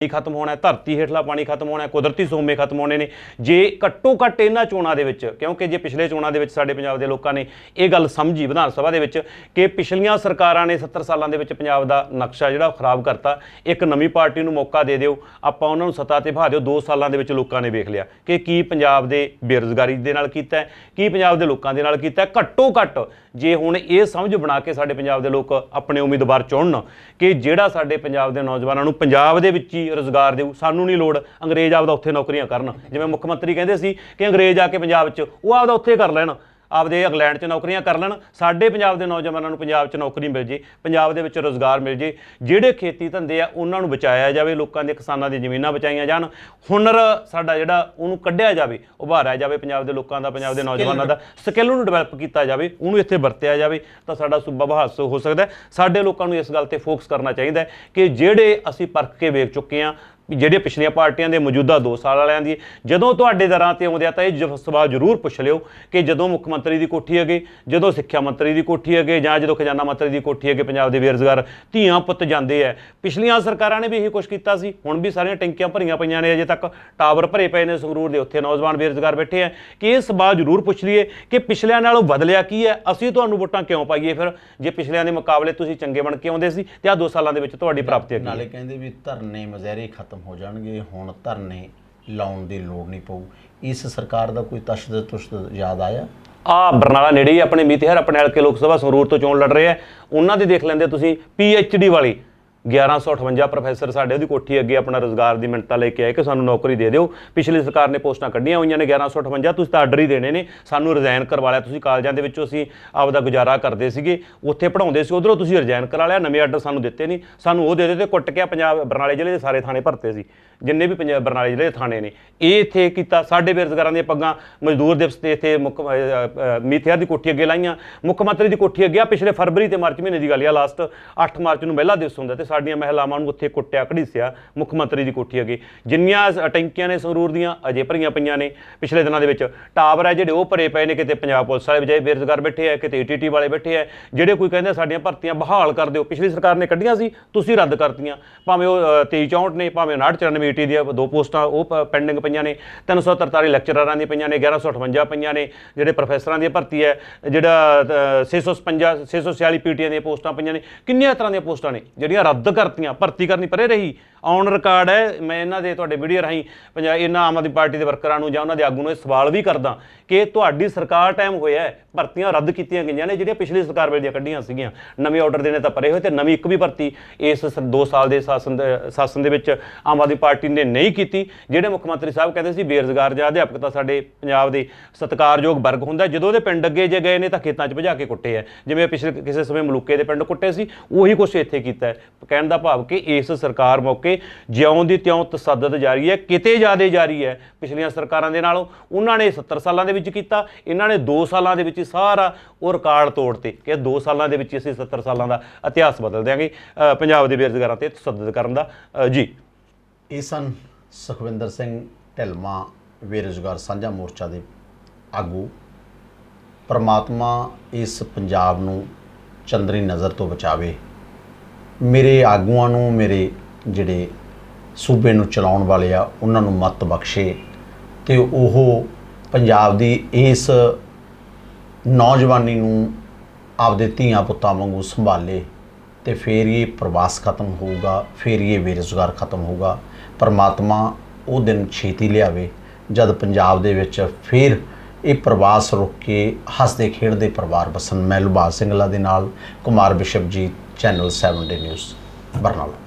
S1: ਪਾਣੀ ਖਤਮ ਹੋਣਾ ਧਰਤੀ ਹੇਠਲਾ ਪਾਣੀ ਖਤਮ ਹੋਣਾ ਕੁਦਰਤੀ ਸੋਮੇ ਖਤਮ ਹੋਣੇ ਨੇ। ਜੇ ਘੱਟੋ ਘੱਟ ਇਹਨਾਂ ਚੋਣਾਂ ਦੇ ਵਿੱਚ, ਕਿਉਂਕਿ ਜੇ ਪਿਛਲੇ ਚੋਣਾਂ ਦੇ ਵਿੱਚ ਸਾਡੇ ਪੰਜਾਬ ਦੇ ਲੋਕਾਂ ਨੇ ਇਹ ਗੱਲ ਸਮਝੀ ਵਿਧਾਨ ਸਭਾ ਦੇ ਵਿੱਚ ਕਿ ਪਿਛਲੀਆਂ ਸਰਕਾਰਾਂ ਨੇ 70 ਸਾਲਾਂ ਦੇ ਵਿੱਚ ਪੰਜਾਬ ਦਾ ਨਕਸ਼ਾ ਜਿਹੜਾ ਉਹ ਖਰਾਬ ਕਰਤਾ, ਇੱਕ ਨਵੀਂ ਪਾਰਟੀ ਨੂੰ ਮੌਕਾ ਦੇ ਦਿਓ, ਆਪਾਂ ਉਹਨਾਂ ਨੂੰ ਸੱਤਾ ਤੇ ਬਿਠਾ ਦਿਓ 2 ਸਾਲਾਂ ਦੇ ਵਿੱਚ ਲੋਕਾਂ ਨੇ ਵੇਖ ਲਿਆ ਕਿ ਕੀ ਪੰਜਾਬ ਦੇ ਬੇਰੁਜ਼ਗਾਰੀ ਦੇ ਨਾਲ ਕੀਤਾ ਕੀ ਪੰਜਾਬ ਦੇ ਲੋਕਾਂ ਦੇ ਨਾਲ ਕੀਤਾ ਘੱਟੋ ਘੱਟ ਜੇ ਹੁਣ ਇਹ ਸਮਝ ਬਣਾ ਕੇ ਸਾਡੇ ਪੰਜਾਬ ਦੇ ਲੋਕ ਆਪਣੇ ਉਮੀਦਵਾਰ ਚੁਣਨ ਕਿ ਜਿਹੜਾ ਸਾਡੇ ਪੰਜਾਬ ਦੇ ਨੌਜਵਾਨਾਂ ਨੂੰ ਪੰਜਾਬ ਦੇ ਵਿੱਚ ਹੀ ਰੋਜ਼ਗਾਰ ਦੇਊ, ਸਾਨੂੰ ਨਹੀਂ ਲੋੜ, ਅੰਗਰੇਜ਼ ਆਪਦਾ ਉੱਥੇ ਨੌਕਰੀਆਂ ਕਰਨ। ਜਿਵੇਂ ਮੁੱਖ ਮੰਤਰੀ ਕਹਿੰਦੇ ਸੀ ਕਿ ਅੰਗਰੇਜ਼ ਆ ਕੇ ਪੰਜਾਬ 'ਚ, ਉਹ ਆਪਦਾ ਉੱਥੇ ਕਰ ਲੈਣ। ਆਪਦੇ ਇੰਗਲੈਂਡ 'ਚ ਨੌਕਰੀਆਂ ਕਰ ਲੈਣ ਸਾਡੇ ਪੰਜਾਬ ਦੇ ਨੌਜਵਾਨਾਂ ਨੂੰ ਪੰਜਾਬ 'ਚ ਨੌਕਰੀ ਮਿਲ ਜੇ ਪੰਜਾਬ ਦੇ ਵਿੱਚ ਰੋਜ਼ਗਾਰ ਮਿਲ ਜੇ ਜਿਹੜੇ ਖੇਤੀ ਧੰਦੇ ਆ ਉਹਨਾਂ ਨੂੰ ਬਚਾਇਆ ਜਾਵੇ ਲੋਕਾਂ ਦੇ ਕਿਸਾਨਾਂ ਦੀ ਜ਼ਮੀਨਾਂ ਬਚਾਈਆਂ ਜਾਣ ਹੁਨਰ ਸਾਡਾ ਜਿਹੜਾ ਉਹਨੂੰ ਕੱਢਿਆ ਜਾਵੇ ਉਭਾਰਿਆ ਜਾਵੇ ਪੰਜਾਬ ਦੇ ਲੋਕਾਂ ਦਾ ਪੰਜਾਬ ਦੇ ਨੌਜਵਾਨਾਂ ਦਾ ਸਕਿੱਲ ਨੂੰ ਡਿਵੈਲਪ ਕੀਤਾ ਜਾਵੇ ਉਹਨੂੰ ਇੱਥੇ ਵਰਤਿਆ ਜਾਵੇ ਤਾਂ ਸਾਡਾ ਸੂਬਾ ਬਹਾਸ ਹੋ ਸਕਦਾ ਸਾਡੇ ਲੋਕਾਂ ਨੂੰ ਇਸ ਗੱਲ ਤੇ ਫੋਕਸ ਕਰਨਾ ਚਾਹੀਦਾ ਕਿ ਜਿਹੜੇ ਅਸੀਂ ਪਰਖ ਕੇ ਵੇਖ ਚੁੱਕੇ ਹਾਂ ਵੀ ਜਿਹੜੀਆਂ ਪਿਛਲੀਆਂ ਪਾਰਟੀਆਂ ਦੇ ਮੌਜੂਦਾ 2 ਸਾਲ ਵਾਲਿਆਂ ਦੀ, ਜਦੋਂ ਤੁਹਾਡੇ ਦਰਾਂ ਤੇ ਆਉਂਦੇ ਆ ਤਾਂ ਇਹ ਜ- ਸਵਾਲ ਜ਼ਰੂਰ ਪੁੱਛ ਲਿਓ ਕਿ ਜਦੋਂ ਮੁੱਖ ਮੰਤਰੀ ਦੀ ਕੋਠੀ ਅੱਗੇ ਜਦੋਂ ਸਿੱਖਿਆ ਮੰਤਰੀ ਦੀ ਕੋਠੀ ਅੱਗੇ ਜਾਂ ਜਦੋਂ ਖਜ਼ਾਨਾ ਮੰਤਰੀ ਦੀ ਕੋਠੀ ਅੱਗੇ ਪੰਜਾਬ ਦੇ ਬੇਰੁਜ਼ਗਾਰ, ਧੀਆਂ ਪੁੱਤ ਜਾਂਦੇ ਆ। ਪਿਛਲੀਆਂ ਸਰਕਾਰਾਂ ਨੇ ਵੀ ਇਹੀ ਕੁਝ ਕੀਤਾ ਸੀ, ਹੁਣ ਵੀ ਸਾਰੀਆਂ ਟੈਂਕੀਆਂ ਭਰੀਆਂ ਪਈਆਂ ਨੇ ਅਜੇ ਤੱਕ, ਟਾਵਰ ਭਰੇ ਪਏ ਨੇ ਸੰਗਰੂਰ ਦੇ, ਉੱਥੇ ਨੌਜਵਾਨ ਬੇਰੁਜ਼ਗਾਰ ਬੈਠੇ ਆ। ਕਿ ਇਹ ਸਵਾਲ ਜ਼ਰੂਰ ਪੁੱਛ ਲਈਏ ਕਿ ਪਿਛਲਿਆਂ ਨਾਲੋਂ ਬਦਲਿਆ ਕੀ ਹੈ? ਅਸੀਂ ਤੁਹਾਨੂੰ ਵੋਟਾਂ ਕਿਉਂ ਪਾਈਏ ਫਿਰ? ਜੇ ਪਿਛਲਿਆਂ ਦੇ ਮੁਕਾਬਲੇ ਤੁਸੀਂ ਚੰਗੇ ਬਣ ਕੇ ਆਉਂਦੇ ਸੀ, ਤੇ ਆ 2 ਸਾਲਾਂ ਦੇ ਵਿੱਚ ਤੁਹਾਡੀ ਪ੍ਰਾਪਤੀ ਕੀ
S2: ਨਾਲੇ ਕਹਿੰਦੇ ਵੀ ਧਰਨੇ ਮਜ਼ਹਿਰੇ ਖਤਮ ਖਤਮ ਹੋ ਜਾਣਗੇ, ਹੁਣ ਧਰਨੇ ਲਾਉਣ ਦੀ ਲੋੜ ਨਹੀਂ ਪਊ। ਇਸ ਸਰਕਾਰ ਦਾ ਕੋਈ ਤਸ਼ਦਦ ਤੁਸ਼ਦਦ ਯਾਦ ਆਇਆ?
S1: ਆ ਬਰਨਾਲਾ ਨੇੜੇ ਹੀ ਆਪਣੇ ਮੀਤਿਹਰ, ਆਪਣੇ ਹਲਕੇ ਲੋਕ ਸਭਾ ਸੰਗਰੂਰ ਤੋਂ ਚੋਣ ਲੜ ਰਹੇ ਆ। ਉਹਨਾਂ ਦੀ ਦੇਖ ਲੈਂਦੇ ਤੁਸੀਂ ਡੀ ਵਾਲੀ। 1158 ਪ੍ਰੋਫੈਸਰ ਸਾਡੇ ਉਹਦੀ ਕੋਠੀ ਅੱਗੇ ਆਪਣਾ ਰੋਜ਼ਗਾਰ ਦੀ ਮਿੰਟਾਂ ਲੈ ਕੇ ਆਏ ਕਿ ਸਾਨੂੰ ਨੌਕਰੀ ਦੇ ਦਿਓ। ਪਿਛਲੀ ਸਰਕਾਰ ਨੇ ਪੋਸਟਾਂ ਕੱਢੀਆਂ ਹੋਈਆਂ ਨੇ 1158 ਤੁਸੀਂ ਤਾਂ ਆਰਡਰ ਹੀ ਦੇਣੇ ਨੇ। ਸਾਨੂੰ ਰਿਜ਼ਾਈਨ ਕਰਵਾ ਲਿਆ। ਤੁਸੀਂ ਕਾਲਜਾਂ ਦੇ ਵਿੱਚੋਂ ਅਸੀਂ ਆਪਦਾ ਗੁਜ਼ਾਰਾ ਕਰਦੇ ਸੀਗੇ। ਉੱਥੇ ਪੜਾਉਂਦੇ ਸੀ, ਉਧਰੋਂ ਤੁਸੀਂ ਰਿਜ਼ਾਈਨ ਕਰਾ ਲਿਆ। ਨਵੇਂ ਆਰਡਰ ਸਾਨੂੰ ਦਿੱਤੇ ਨਹੀਂ। ਸਾਨੂੰ ਉਹ ਦੇ ਦਿੱਤੇ, ਕੁੱਟ ਕੇ ਪੰਜਾਬ ਬਰਨਾਲੇ ਜ਼ਿਲ੍ਹੇ ਦੇ ਸਾਰੇ ਥਾਣੇ ਭਰਤੇ ਸੀ। ਜਿੰਨੇ ਵੀ ਪੰਜਾਬ ਬਰਨਾਲੇ ਜ਼ਿਲ੍ਹੇ ਦੇ ਥਾਣੇ ਨੇ, ਇਹ ਇੱਥੇ ਕੀਤਾ, ਸਾਡੇ ਬੇਰੁਜ਼ਗਾਰਾਂ ਦੀਆਂ ਪੱਗਾਂ, ਮਜ਼ਦੂਰ ਦਿਵਸ ਤੇ ਇੱਥੇ ਮੁੱਖ ਮੀਥਿਆ ਦੀ ਕੋਠੀ ਅੱਗੇ ਲਾਈਆਂ। ਮੁੱਖ ਮੰਤਰੀ ਦੀ ਕੋਠੀ ਅੱਗੇ ਆ, ਪਿਛਲੇ ਫਰਵਰੀ ਤੇ ਮਾਰਚ ਮਹੀਨੇ ਦੀ ਗੱਲ ਆ ਲਾਸਟ 8 ਮਾਰਚ ਨੂੰ ਮਹਿਲਾ ਦਿਵਸ ਹੁੰਦਾ ਤੇ ਸਾਡੀਆਂ ਮਹਿਲਾਵਾਂ ਨੂੰ ਉੱਥੇ ਕੁੱਟਿਆ, ਘੜੀਸਿਆ ਮੁੱਖ ਮੰਤਰੀ ਦੀ ਕੋਠੀ ਅੱਗੇ। ਜਿੰਨੀਆਂ ਟੈਂਕੀਆਂ ਨੇ ਸੰਗਰੂਰ ਦੀਆਂ, ਅਜੇ ਭਰੀਆਂ ਪਈਆਂ ਨੇ ਪਿਛਲੇ ਦਿਨਾਂ ਦੇ ਵਿੱਚ। ਟਾਵਰ ਹੈ ਜਿਹੜੇ, ਉਹ ਭਰੇ ਪਏ ਨੇ ਕਿਤੇ ਪੰਜਾਬ ਪੁਲਿਸ ਵਾਲੇ ਬਜਾਏ ਬੇਰੁਜ਼ਗਾਰ ਬੈਠੇ ਆ, ਕਿਤੇ ਏਟੀਟੀ ਵਾਲੇ ਬੈਠੇ ਆ। ਜਿਹੜੇ ਕੋਈ ਕਹਿੰਦੇ ਸਾਡੀਆਂ ਭਰਤੀਆਂ ਬਹਾਲ ਕਰ ਦਿਓ। ਪਿਛਲੀ ਸਰਕਾਰ ਨੇ ਕੱਢੀਆਂ ਸੀ, ਤੁਸੀਂ ਰੱਦ ਕਰਤੀਆਂ। ਭਾਵੇਂ ਉਹ 23 64 ਨੇ, ਭਾਵੇਂ 59 94 ਏਟੀ ਦੀਆਂ ਦੋ ਪੋਸਟਾਂ ਉਹ ਪੈਂਡਿੰਗ ਪਈਆਂ ਨੇ। 343 ਲੈਕਚਰਰਾਂ ਦੀਆਂ ਪਈਆਂ ਨੇ 1158 ਪਈਆਂ ਨੇ। ਜਿਹੜੇ ਪ੍ਰੋਫੈਸਰਾਂ ਦੀ ਭਰਤੀ ਹੈ ਜਿਹੜਾ ਅ, 655 646 ਪੀਟੀਆਂ ਦੀਆਂ ਪੋਸਟਾਂ ਪਈਆਂ ਨੇ। ਕਿੰਨੀਆਂ ਤਰ੍ਹਾਂ ਦੀਆਂ ਪੋਸਟਾਂ ਨੇ? ਜਿਹੜੀਆਂ ਰੱਦ ਕਰਤੀਆਂ ਭਰਤੀ ਕਰਨੀ ਪਰੇ ਰਹੀ। ਔਨ ਰਿਕਾਰਡ ਹੈ। ਮੈਂ ਇਹਨਾਂ ਦੇ ਤੁਹਾਡੇ ਵੀਡੀਓ ਰਾਹੀਂ ਪੰਜਾਬ ਇਹਨਾਂ ਆਮ ਆਦਮੀ ਪਾਰਟੀ ਦੇ ਵਰਕਰਾਂ ਨੂੰ ਜਾਂ ਉਹਨਾਂ ਦੇ ਆਗੂ ਨੂੰ ਇਹ ਸਵਾਲ ਵੀ ਕਰਦਾ ਕਿ ਤੁਹਾਡੀ ਸਰਕਾਰ ਟਾਈਮ ਹੋਇਆ ਹੈ, ਭਰਤੀਆਂ ਰੱਦ ਕੀਤੀਆਂ ਗਈਆਂ ਨੇ ਜਿਹੜੀਆਂ ਪਿਛਲੀ ਸਰਕਾਰ ਵੇਲੇ ਦੀਆਂ ਕੱਢੀਆਂ ਸੀਗੀਆਂ। ਨਵੇਂ ਆਰਡਰ ਦੇਣੇ ਤਾਂ ਪਰੇ ਹੋਏ ਤੇ ਨਵੀਂ ਇੱਕ ਵੀ ਭਰਤੀ ਇਸ 2 ਸਾਲ ਦੇ ਸ਼ਾਸਨ ਸ਼ਾਸਨ ਦੇ ਵਿੱਚ ਆਮ ਆਦਮੀ ਪਾਰਟੀ ਨੇ ਨਹੀਂ ਕੀਤੀ ਜਿਹੜੇ ਮੁੱਖ ਮੰਤਰੀ ਸਾਹਿਬ ਕਹਿੰਦੇ ਸੀ ਬੇਰੁਜ਼ਗਾਰ ਜਾਂ ਅਧਿਆਪਕ ਤਾਂ ਸਾਡੇ ਪੰਜਾਬ ਦੇ ਸਤਿਕਾਰਯੋਗ ਵਰਗ ਹੁੰਦਾ ਜਦੋਂ ਉਹਦੇ ਪਿੰਡ ਅੱਗੇ ਜੇ ਗਏ ਨੇ ਤਾਂ ਖੇਤਾਂ 'ਚ ਭਜਾ ਕੇ ਕੁੱਟੇ ਆ ਜਿਵੇਂ ਪਿਛਲੇ ਕਿਸੇ ਸਮੇਂ ਮਲੂਕੇ ਦੇ ਪਿੰਡ ਕੁੱਟੇ ਸੀ ਉਹੀ ਕੁਛ ਇੱਥੇ ਕੀਤਾ ਹੈ ਕਹਿਣ ਦਾ ਭਾਵ ਕਿ ਇਸ ਸਰਕਾਰ ਮੌਕੇ ਜਿਉਂ ਦੀ ਤਿਉਂ ਤਸੱਦਦ ਜਾਰੀ ਹੈ, ਕਿਤੇ ਜ਼ਿਆਦਾ ਜਾਰੀ ਹੈ। ਪਿਛਲੀਆਂ ਸਰਕਾਰਾਂ ਦੇ ਨਾਲੋਂ ਉਹਨਾਂ ਨੇ 70 ਸਾਲਾਂ ਦੇ ਵਿੱਚ ਕੀਤਾ, ਇਹਨਾਂ ਨੇ 2 ਸਾਲਾਂ ਦੇ ਵਿੱਚ ਸਾਰਾ ਉਹ ਰਿਕਾਰਡ ਤੋੜਤੇ ਕਿ 2 ਸਾਲਾਂ ਦੇ ਵਿੱਚ ਅਸੀਂ 70 ਸਾਲਾਂ ਦਾ ਇਤਿਹਾਸ ਬਦਲ ਦਿਆਂਗੇ ਪੰਜਾਬ ਦੇ ਬੇਰੁਜ਼ਗਾਰਾਂ ਤੇ ਤਸੱਦਦ ਕਰਨ ਦਾ। ਜੀ।
S2: ਇਹ ਸਨ ਸੁਖਵਿੰਦਰ ਸਿੰਘ ਢਿਲਮਾ ਬੇਰੁਜ਼ਗਾਰ ਸਾਂਝਾ ਮੋਰਚਾ ਦੇ ਆਗੂ। ਪਰਮਾਤਮਾ ਇਸ ਪੰਜਾਬ ਨੂੰ ਚੰਦਰੀ ਨਜ਼ਰ ਤੋਂ ਬਚਾਵੇ। ਮੇਰੇ ਆਗੂਆਂ ਨੂੰ, ਮੇਰੇ ਜਿਹੜੇ ਸੂਬੇ ਨੂੰ ਚਲਾਉਣ ਵਾਲੇ ਆ, ਉਹਨਾਂ ਨੂੰ ਮਤ ਬਖਸ਼ੇ ਤੇ ਉਹ ਪੰਜਾਬ ਦੀ ਇਸ ਨੌਜਵਾਨੀ ਨੂੰ ਆਪਦੇ ਧੀਆਂ ਪੁੱਤਾਂ ਵਾਂਗੂ ਸੰਭਾਲੇ ਤੇ ਫਿਰ ਇਹ ਪ੍ਰਵਾਸ ਖਤਮ ਹੋਊਗਾ, ਫਿਰ ਇਹ ਬੇਰੁਜ਼ਗਾਰ ਖਤਮ ਹੋਊਗਾ, ਪਰਮਾਤਮਾ ਉਹ ਦਿਨ ਛੇਤੀ ਲਿਆਵੇ, ਜਦ ਪੰਜਾਬ ਦੇ ਵਿੱਚ ਫਿਰ ਇਹ ਪ੍ਰਵਾਸ ਰੁਕ ਕੇ ਹੱਸਦੇ ਖੇਡਦੇ ਪਰਿਵਾਰ ਬਸਣ ਮੈਂ ਲੁਬਾਲ ਸਿੰਘਲਾ ਦੇ ਨਾਲ Kumar Bishop ji channel 7 day news Barnala.